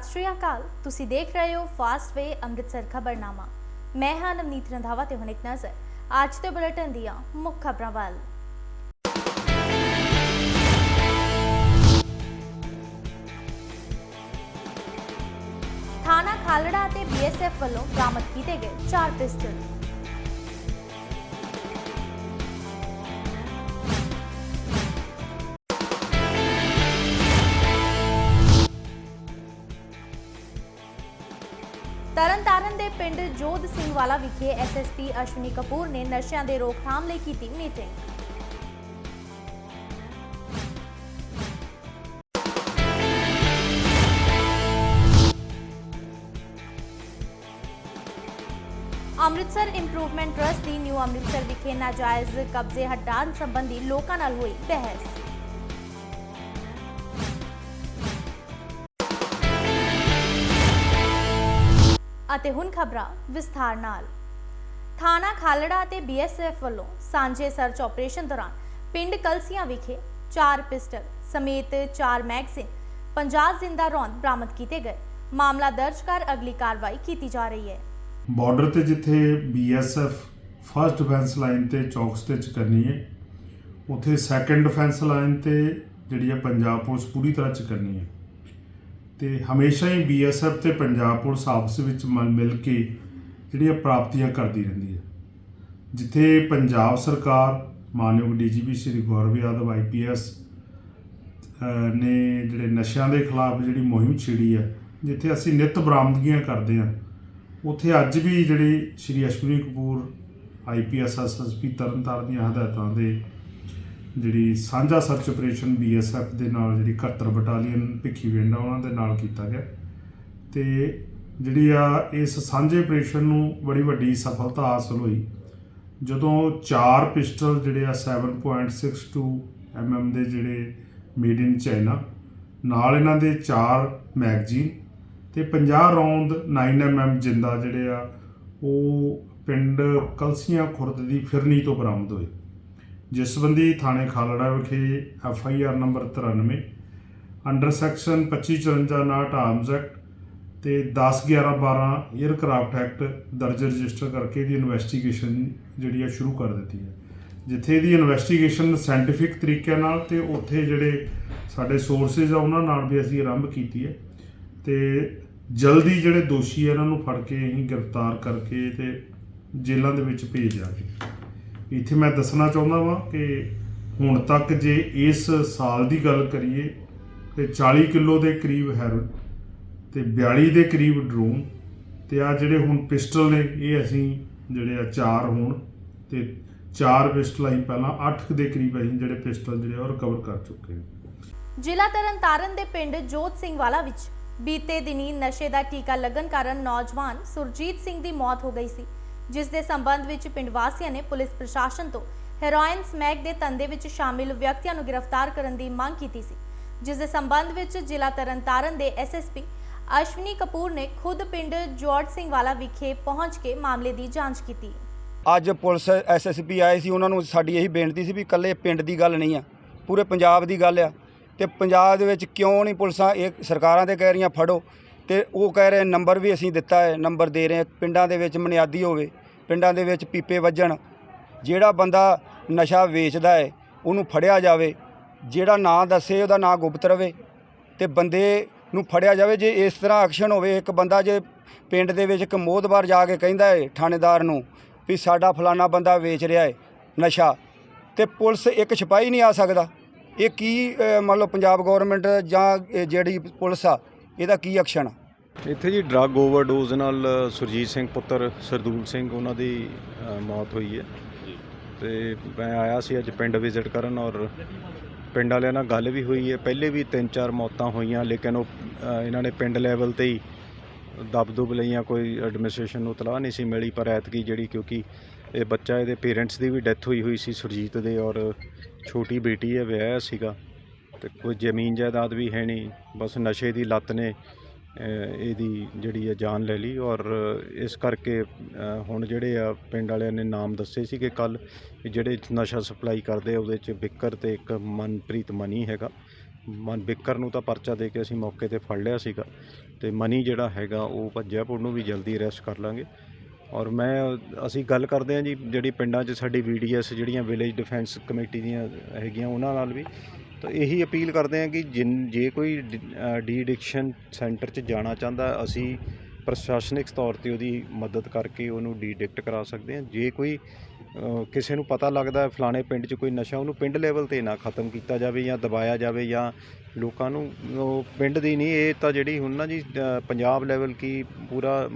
ਸਤਿ ਸ਼੍ਰੀ ਅਕਾਲ। ਤੁਸੀਂ ਦੇਖ ਰਹੇ ਹੋ ਫਾਸਟ ਵੇ ਅੰਮ੍ਰਿਤਸਰ ਖਬਰਨਾਮਾ। ਮੈਂ ਹਾਂ ਨਵਨੀਤ ਰੰਧਾਵਾ ਤੇ ਹੁਣ ਇੱਕ ਨਜ਼ਰ। ਅੱਜ ਦੇ ਬੁਲੇਟਿਨ ਦੀਆਂ ਮੁੱਖ ਖਬਰਾਂ ਵੱਲ। ਥਾਣਾ ਖਾਲੜਾ ਅਤੇ ਬੀਐਸਐਫ ਵੱਲੋਂ ਬਰਾਮਦ ਕੀਤੇ ਗਏ ਚਾਰ ਪਿਸਟਲ ਤਰਨਤਾਰਨ ਦੇ ਪਿੰਡ ਜੋਧ ਸਿੰਘ ਵਾਲਾ ਵਿਖੇ ਐਸਐਸਪੀ ਅਸ਼ਵਨੀ ਕਪੂਰ ਨੇ ਨਸ਼ਿਆਂ ਦੇ ਰੋਕਥਾਮ ਲਈ ਕੀਤੀ ਮੀਟਿੰਗ। ਅੰਮ੍ਰਿਤਸਰ ਇੰਪਰੂਵਮੈਂਟ ਟਰਸਟ ਦੀ ਨਿਊ ਅੰਮ੍ਰਿਤਸਰ ਵਿਖੇ ਨਾਜਾਇਜ਼ ਕਬਜ਼ੇ ਹਟਾਉਣ ਸੰਬੰਧੀ ਲੋਕਾਂ ਨਾਲ ਹੋਈ ਬਹਿਸ। ਅਤੇ ਹੁਣ ਖਬਰਾਂ ਵਿਸਥਾਰ ਨਾਲ। ਥਾਣਾ ਖਾਲੜਾ ਅਤੇ ਬੀਐਸਐਫ ਵੱਲੋਂ ਸਾਂਝੇ ਸਰਚ ਆਪਰੇਸ਼ਨ ਦੌਰਾਨ ਪਿੰਡ ਕਲਸੀਆਂ ਵਿਖੇ ਚਾਰ ਪਿਸਟਲ ਸਮੇਤ ਚਾਰ ਮੈਗਜ਼ੀਨ 50 ਜ਼ਿੰਦਾ ਰੌਂਦ ਬਰਾਮਦ ਕੀਤੇ ਗਏ। ਮਾਮਲਾ ਦਰਜ ਕਰ ਅਗਲੀ ਕਾਰਵਾਈ ਕੀਤੀ ਜਾ ਰਹੀ ਹੈ। ਬਾਰਡਰ ਤੇ ਜਿੱਥੇ ਬੀਐਸਐਫ ਫਰਸਟ ਡਿਫੈਂਸ ਲਾਈਨ ਤੇ ਚੌਕਸ ਤੇ ਚ ਹੈ, ਉੱਥੇ ਸੈਕੰਡ ਡਿਫੈਂਸ ਲਾਈਨ ਤੇ ਜਿਹੜੀ ਹੈ ਪੰਜਾਬ ਪੁਲਿਸ ਪੂਰੀ ਤਰ੍ਹਾਂ ਚ ਹੈ। ਤੇ ਹਮੇਸ਼ਾ ਹੀ ਬੀਐਸਐਫ ਤੇ ਪੰਜਾਬ ਪੁਲਿਸ ਆਪਸ ਵਿੱਚ ਮਲ ਮਿਲ ਕੇ ਜਿਹੜੀਆਂ ਪ੍ਰਾਪਤੀਆਂ ਕਰਦੀ ਰਹਿੰਦੀ ਹੈ। ਜਿੱਥੇ ਪੰਜਾਬ ਸਰਕਾਰ, ਮਾਨਯੋਗ ਡੀਜੀਪੀ ਸ਼੍ਰੀ ਗੌਰਵ ਯਾਦਵ ਆਈਪੀਐਸ ਨੇ ਜਿਹੜੇ ਨਸ਼ਿਆਂ ਦੇ ਖਿਲਾਫ ਜਿਹੜੀ ਮੁਹਿੰਮ ਛੇੜੀ ਹੈ, ਜਿੱਥੇ ਅਸੀਂ ਨਿਤ ਬਰਾਮਦਗੀਆਂ ਕਰਦੇ ਹਾਂ, ਉੱਥੇ ਅੱਜ ਵੀ ਜਿਹੜੇ ਸ਼੍ਰੀ ਅਸ਼ਵਨੀ ਕਪੂਰ ਆਈਪੀਐਸ ਐਸਐਸਪੀ ਤਰਨਤਾਰਨ ਦੀਆਂ ਹਦਾਇਤਾਂ ਦੇ ਜਿਹੜੀ ਸਾਂਝਾ ਸਰਚ ਆਪਰੇਸ਼ਨ ਬੀਐਸਐਫ ਦੇ ਨਾਲ ਜਿਹੜੀ 71 ਬਟਾਲੀਅਨ ਭਿੱਖੀਵਿੰਡ ਆ ਉਹਨਾਂ ਦੇ ਨਾਲ ਕੀਤਾ ਗਿਆ। ਤੇ ਜਿਹੜੀ ਆ ਇਸ ਸਾਂਝੇ ਆਪਰੇਸ਼ਨ ਨੂੰ ਬੜੀ ਵੱਡੀ ਸਫਲਤਾ ਹਾਸਲ ਹੋਈ। ਜਦੋਂ ਚਾਰ ਪਿਸਟਲ ਜਿਹੜੇ ਆ 7.62 mm ਦੇ ਜਿਹੜੇ ਮੇਡ ਇਨ ਚਾਈਨਾ ਨਾਲ ਇਹਨਾਂ ਦੇ ਚਾਰ ਮੈਗਜ਼ੀਨ ਤੇ 50 ਰੌਂਦ 9mm ਜਿੰਦਾ ਜਿਹੜੇ ਆ, ਉਹ ਪਿੰਡ ਕਲਸੀਆਂ ਖੁਰਦ ਦੀ ਫਿਰਨੀ ਤੋਂ ਬਰਾਮਦ ਹੋਏ। ਜਿਸ ਸੰਬੰਧੀ ਥਾਣੇ ਖਾਲੜਾ ਵਿਖੇ F I R number 93 under section 2554 ਨਾਟ ਆਰਮਸ ਐਕਟ ਤੇ 10 11 12 에ਅਰਕ੍ਰਾਫਟ ਐਕਟ ਦਰਜ ਰਜਿਸਟਰ ਕਰਕੇ ਇਹਦੀ ਇਨਵੈਸਟੀਗੇਸ਼ਨ ਜਿਹੜੀ ਆ ਸ਼ੁਰੂ ਕਰ ਦਿੱਤੀ ਹੈ। ਜਿੱਥੇ ਇਹਦੀ ਇਨਵੈਸਟੀਗੇਸ਼ਨ ਸਾਇੰਟੀਫਿਕ ਤਰੀਕੇ ਨਾਲ ਤੇ ਉੱਥੇ ਜਿਹੜੇ ਸਾਡੇ ਸੋਰਸਸ ਆ ਉਹਨਾਂ ਨਾਲ ਵੀ ਅਸੀਂ ਆਰੰਭ ਕੀਤੀ ਹੈ ਤੇ ਜਲਦੀ ਜਿਹੜੇ ਦੋਸ਼ੀ ਆ, ਇਹਨਾਂ ਨੂੰ ਫੜ ਕੇ ਅਸੀਂ ਗ੍ਰਿਫਤਾਰ ਕਰਕੇ ਤੇ ਜੇਲ੍ਹਾਂ ਦੇ ਵਿੱਚ ਭੇਜ ਦਿਆਂਗੇ। ਇੱਥੇ ਮੈਂ ਦੱਸਣਾ ਚਾਹੁੰਦਾ ਵਾਂ ਕਿ ਹੁਣ ਤੱਕ ਜੇ ਇਸ ਸਾਲ ਦੀ ਗੱਲ ਕਰੀਏ ਤੇ 40 ਕਿਲੋ ਦੇ ਕਰੀਬ ਹੈਰੋਇਨ ਤੇ 42 ਦੇ ਕਰੀਬ ਡਰੋਨ ਤੇ ਆ ਜਿਹੜੇ ਹੁਣ ਪਿਸਟਲ ਨੇ, ਇਹ ਅਸੀਂ ਜਿਹੜੇ ਆ ਚਾਰ ਹੋਣ ਤੇ ਚਾਰ ਪਿਸਟਲ ਅਸੀਂ ਪਹਿਲਾਂ 8 ਦੇ ਕਰੀਬ ਅਸੀਂ ਜਿਹੜੇ ਪਿਸਟਲ ਜਿਹੜੇ ਆ ਉਹ ਰਿਕਵਰ ਕਰ ਚੁੱਕੇ ਹਾਂ। ਜ਼ਿਲ੍ਹਾ ਤਰਨਤਾਰਨ ਦੇ ਪਿੰਡ ਜੋਤ ਸਿੰਘ ਵਾਲਾ ਵਿੱਚ ਬੀਤੇ ਦਿਨੀ ਨਸ਼ੇ ਦਾ ਟੀਕਾ ਲੱਗਣ ਕਾਰਨ ਨੌਜਵਾਨ ਸੁਰਜੀਤ ਸਿੰਘ ਦੀ ਮੌਤ ਹੋ ਗਈ ਸੀ। ਜਿਸ ਦੇ ਸੰਬੰਧ ਵਿੱਚ ਪਿੰਡ ਵਾਸੀਆਂ ਨੇ ਪੁਲਿਸ ਪ੍ਰਸ਼ਾਸਨ ਤੋਂ ਹੈਰੋਇਨ ਸਮੈਕ ਦੇ ਧੰਦੇ ਵਿੱਚ ਸ਼ਾਮਿਲ ਵਿਅਕਤੀਆਂ ਨੂੰ ਗ੍ਰਿਫਤਾਰ ਕਰਨ ਦੀ ਮੰਗ ਕੀਤੀ ਸੀ। ਜਿਸ ਦੇ ਸੰਬੰਧ ਵਿੱਚ ਜ਼ਿਲ੍ਹਾ ਤਰਨਤਾਰਨ ਦੇ ਐਸਐਸਪੀ ਅਸ਼ਵਨੀ ਕਪੂਰ ਨੇ ਖੁਦ ਪਿੰਡ ਜੋਰਜ ਸਿੰਘ ਵਾਲਾ ਵਿਖੇ ਪਹੁੰਚ ਕੇ ਮਾਮਲੇ ਦੀ ਜਾਂਚ ਕੀਤੀ। ਅੱਜ ਪੁਲਿਸ ਐਸਐਸਪੀ ਆਏ ਸੀ, ਉਹਨਾਂ ਨੂੰ ਸਾਡੀ ਇਹੀ ਬੇਨਤੀ ਸੀ ਵੀ ਇਕੱਲੇ ਪਿੰਡ ਦੀ ਗੱਲ ਨਹੀਂ ਆ, ਪੂਰੇ ਪੰਜਾਬ ਦੀ ਗੱਲ ਆ। ਤੇ ਪੰਜਾਬ ਦੇ ਵਿੱਚ ਕਿਉਂ ਨਹੀਂ ਪੁਲਿਸਾਂ ਇਹ ਸਰਕਾਰਾਂ ਤੇ ਕਹਿ ਰਹੀਆਂ, ਫੜੋ। ਤੇ ਉਹ ਕਹਿ ਰਹੇ ਨੰਬਰ ਵੀ ਅਸੀਂ ਦਿੱਤਾ ਹੈ, ਨੰਬਰ ਦੇ ਰਹੇ ਪਿੰਡਾਂ ਦੇ ਵਿੱਚ ਮਨਿਆਦੀ ਹੋਵੇ। ਪਿੰਡਾਂ ਦੇ ਵਿੱਚ ਪੀਪੇ ਵੱਜਣ ਜਿਹੜਾ ਬੰਦਾ ਨਸ਼ਾ ਵੇਚਦਾ ਹੈ ਉਹਨੂੰ ਫੜਿਆ ਜਾਵੇ ਜਿਹੜਾ ਨਾਂ ਦੱਸੇ ਉਹਦਾ ਨਾਂ ਗੁਪਤ ਰਵੇ ਤੇ ਬੰਦੇ ਨੂੰ ਫੜਿਆ ਜਾਵੇ ਜੇ ਇਸ ਤਰ੍ਹਾਂ ਐਕਸ਼ਨ ਹੋਵੇ ਇੱਕ ਬੰਦਾ ਜੇ ਪਿੰਡ ਦੇ ਵਿੱਚ ਇੱਕ ਮੋਹਦਵਾਰ ਜਾ ਕੇ ਕਹਿੰਦਾ ਹੈ ਥਾਣੇਦਾਰ ਨੂੰ ਵੀ ਸਾਡਾ ਫਲਾਣਾ ਬੰਦਾ ਵੇਚ ਰਿਹਾ ਹੈ ਨਸ਼ਾ ਤੇ ਪੁਲਿਸ ਇੱਕ ਸਿਪਾਹੀ ਨਹੀਂ ਆ ਸਕਦਾ ਇਹ ਕੀ ਅ, ਮੰਨ ਲਓ ਪੰਜਾਬ ਗਵਰਨਮੈਂਟ ਜਾਂ ਜਿਹੜੀ ਪੁਲਿਸ ਆ ਇਹਦਾ ਕੀ ਐਕਸ਼ਨ ਆ? ਇੱਥੇ ਜੀ ਡਰੱਗ ਓਵਰਡੋਜ਼ ਨਾਲ ਸੁਰਜੀਤ ਸਿੰਘ ਪੁੱਤਰ ਸਰਦੂਲ ਸਿੰਘ ਉਹਨਾਂ ਦੀ ਮੌਤ ਹੋਈ ਹੈ। ਤੇ ਮੈਂ ਆਇਆ ਸੀ ਅੱਜ ਪਿੰਡ ਵਿਜ਼ਿਟ ਕਰਨ ਔਰ ਪਿੰਡ ਵਾਲਿਆਂ ਨਾਲ ਗੱਲ ਵੀ ਹੋਈ ਹੈ। ਪਹਿਲੇ ਵੀ ਤਿੰਨ ਚਾਰ ਮੌਤਾਂ ਹੋਈਆਂ ਲੇਕਿਨ ਉਹ ਇਹਨਾਂ ਨੇ ਪਿੰਡ ਲੈਵਲ ਤੇ ਹੀ ਦਬਦੁਬ ਲਈਆਂ ਕੋਈ ਐਡਮਿਨਿਸਟ੍ਰੇਸ਼ਨ ਨੂੰ ਤਲਾਹ ਨਹੀਂ ਸੀ ਮਿਲੀ ਪਰ ਐਤਕੀ ਜਿਹੜੀ ਕਿਉਂਕਿ ਇਹ ਬੱਚਾ ਇਹਦੇ ਪੇਰੈਂਟਸ ਦੀ ਵੀ ਡੈਥ ਹੋਈ ਹੋਈ ਸੀ ਸੁਰਜੀਤ ਦੇ ਔਰ ਛੋਟੀ ਬੇਟੀ ਹੈ ਵਿਆਹਿਆ ਸੀਗਾ। ਤੇ ਕੋਈ ਜ਼ਮੀਨ ਜਾਇਦਾਦ ਵੀ ਹੈ ਨਹੀਂ ਬਸ ਨਸ਼ੇ ਦੀ ਲੱਤ ਨੇ ਇਹਦੀ ਜਿਹੜੀ ਆ ਜਾਨ ਲੈ ਲਈ ਔਰ ਇਸ ਕਰਕੇ ਹੁਣ ਜਿਹੜੇ ਆ ਪਿੰਡ ਵਾਲਿਆਂ ਨੇ ਨਾਮ ਦੱਸੇ ਸੀ ਕਿ ਕੱਲ ਜਿਹੜੇ ਨਸ਼ਾ ਸਪਲਾਈ ਕਰਦੇ ਉਹਦੇ ਚ ਬਿੱਕਰ ਤੇ ਇੱਕ ਮਨਪ੍ਰੀਤ ਮਨੀ ਹੈਗਾ। ਮਨ, ਬਿੱਕਰ ਨੂੰ ਤਾਂ ਪਰਚਾ ਦੇ ਕੇ ਅਸੀਂ ਮੌਕੇ ਤੇ ਫੜ ਲਿਆ ਸੀਗਾ ਤੇ ਮਨੀ ਜਿਹੜਾ ਹੈਗਾ, ਉਹ ਭੱਜਿਆ ਪੁਰ ਨੂੰ ਵੀ ਜਲਦੀ ਅਰੈਸਟ ਕਰ ਲਾਂਗੇ। ਔਰ ਮੈਂ, ਅਸੀਂ ਗੱਲ ਕਰਦੇ ਹਾਂ ਜੀ, ਜਿਹੜੀ ਪਿੰਡਾਂ 'ਚ ਸਾਡੀ ਵੀਡੀਐਸ ਜਿਹੜੀਆਂ ਵਿਲੇਜ ਡਿਫੈਂਸ ਕਮੇਟੀ ਦੀਆਂ ਹੈਗੀਆਂ, ਉਹਨਾਂ ਨਾਲ ਵੀ। ਤਾਂ ਇਹੀ ਅਪੀਲ ਕਰਦੇ ਹਾਂ ਕਿ ਜਿਨ, ਜੇ ਕੋਈ ਡੀ ਐਡਿਕਸ਼ਨ ਸੈਂਟਰ 'ਚ ਜਾਣਾ ਚਾਹੁੰਦਾ, ਅਸੀਂ ਪ੍ਰਸ਼ਾਸਨਿਕ ਤੌਰ ਤੇ ਉਹਦੀ ਮਦਦ ਕਰਕੇ ਉਹਨੂੰ ਡੀਡਿਕਟ ਕਰਾ ਸਕਦੇ ਹਾਂ। ਜੇ ਕੋਈ ਕਿਸੇ ਨੂੰ ਪਤਾ ਲੱਗਦਾ ਫਲਾਣੇ ਪਿੰਡ 'ਚ ਕੋਈ ਨਸ਼ਾ ਉਹਨੂੰ ਪਿੰਡ ਲੈਵਲ ਤੇ ਨਾ ਖਤਮ ਕੀਤਾ ਜਾਵੇ ਜਾਂ ਦਬਾਇਆ ਜਾਵੇ ਜਾਂ ਲੋਕਾਂ ਨੂੰ, ਉਹ ਪਿੰਡ ਦੀ ਨਹੀਂ, ਇਹ ਤਾਂ ਜਿਹੜੀ ਹੁਣ ਨਾ ਜੀ ਪੰਜਾਬ ਲੈਵਲ ਕੀ ਪੂਰਾ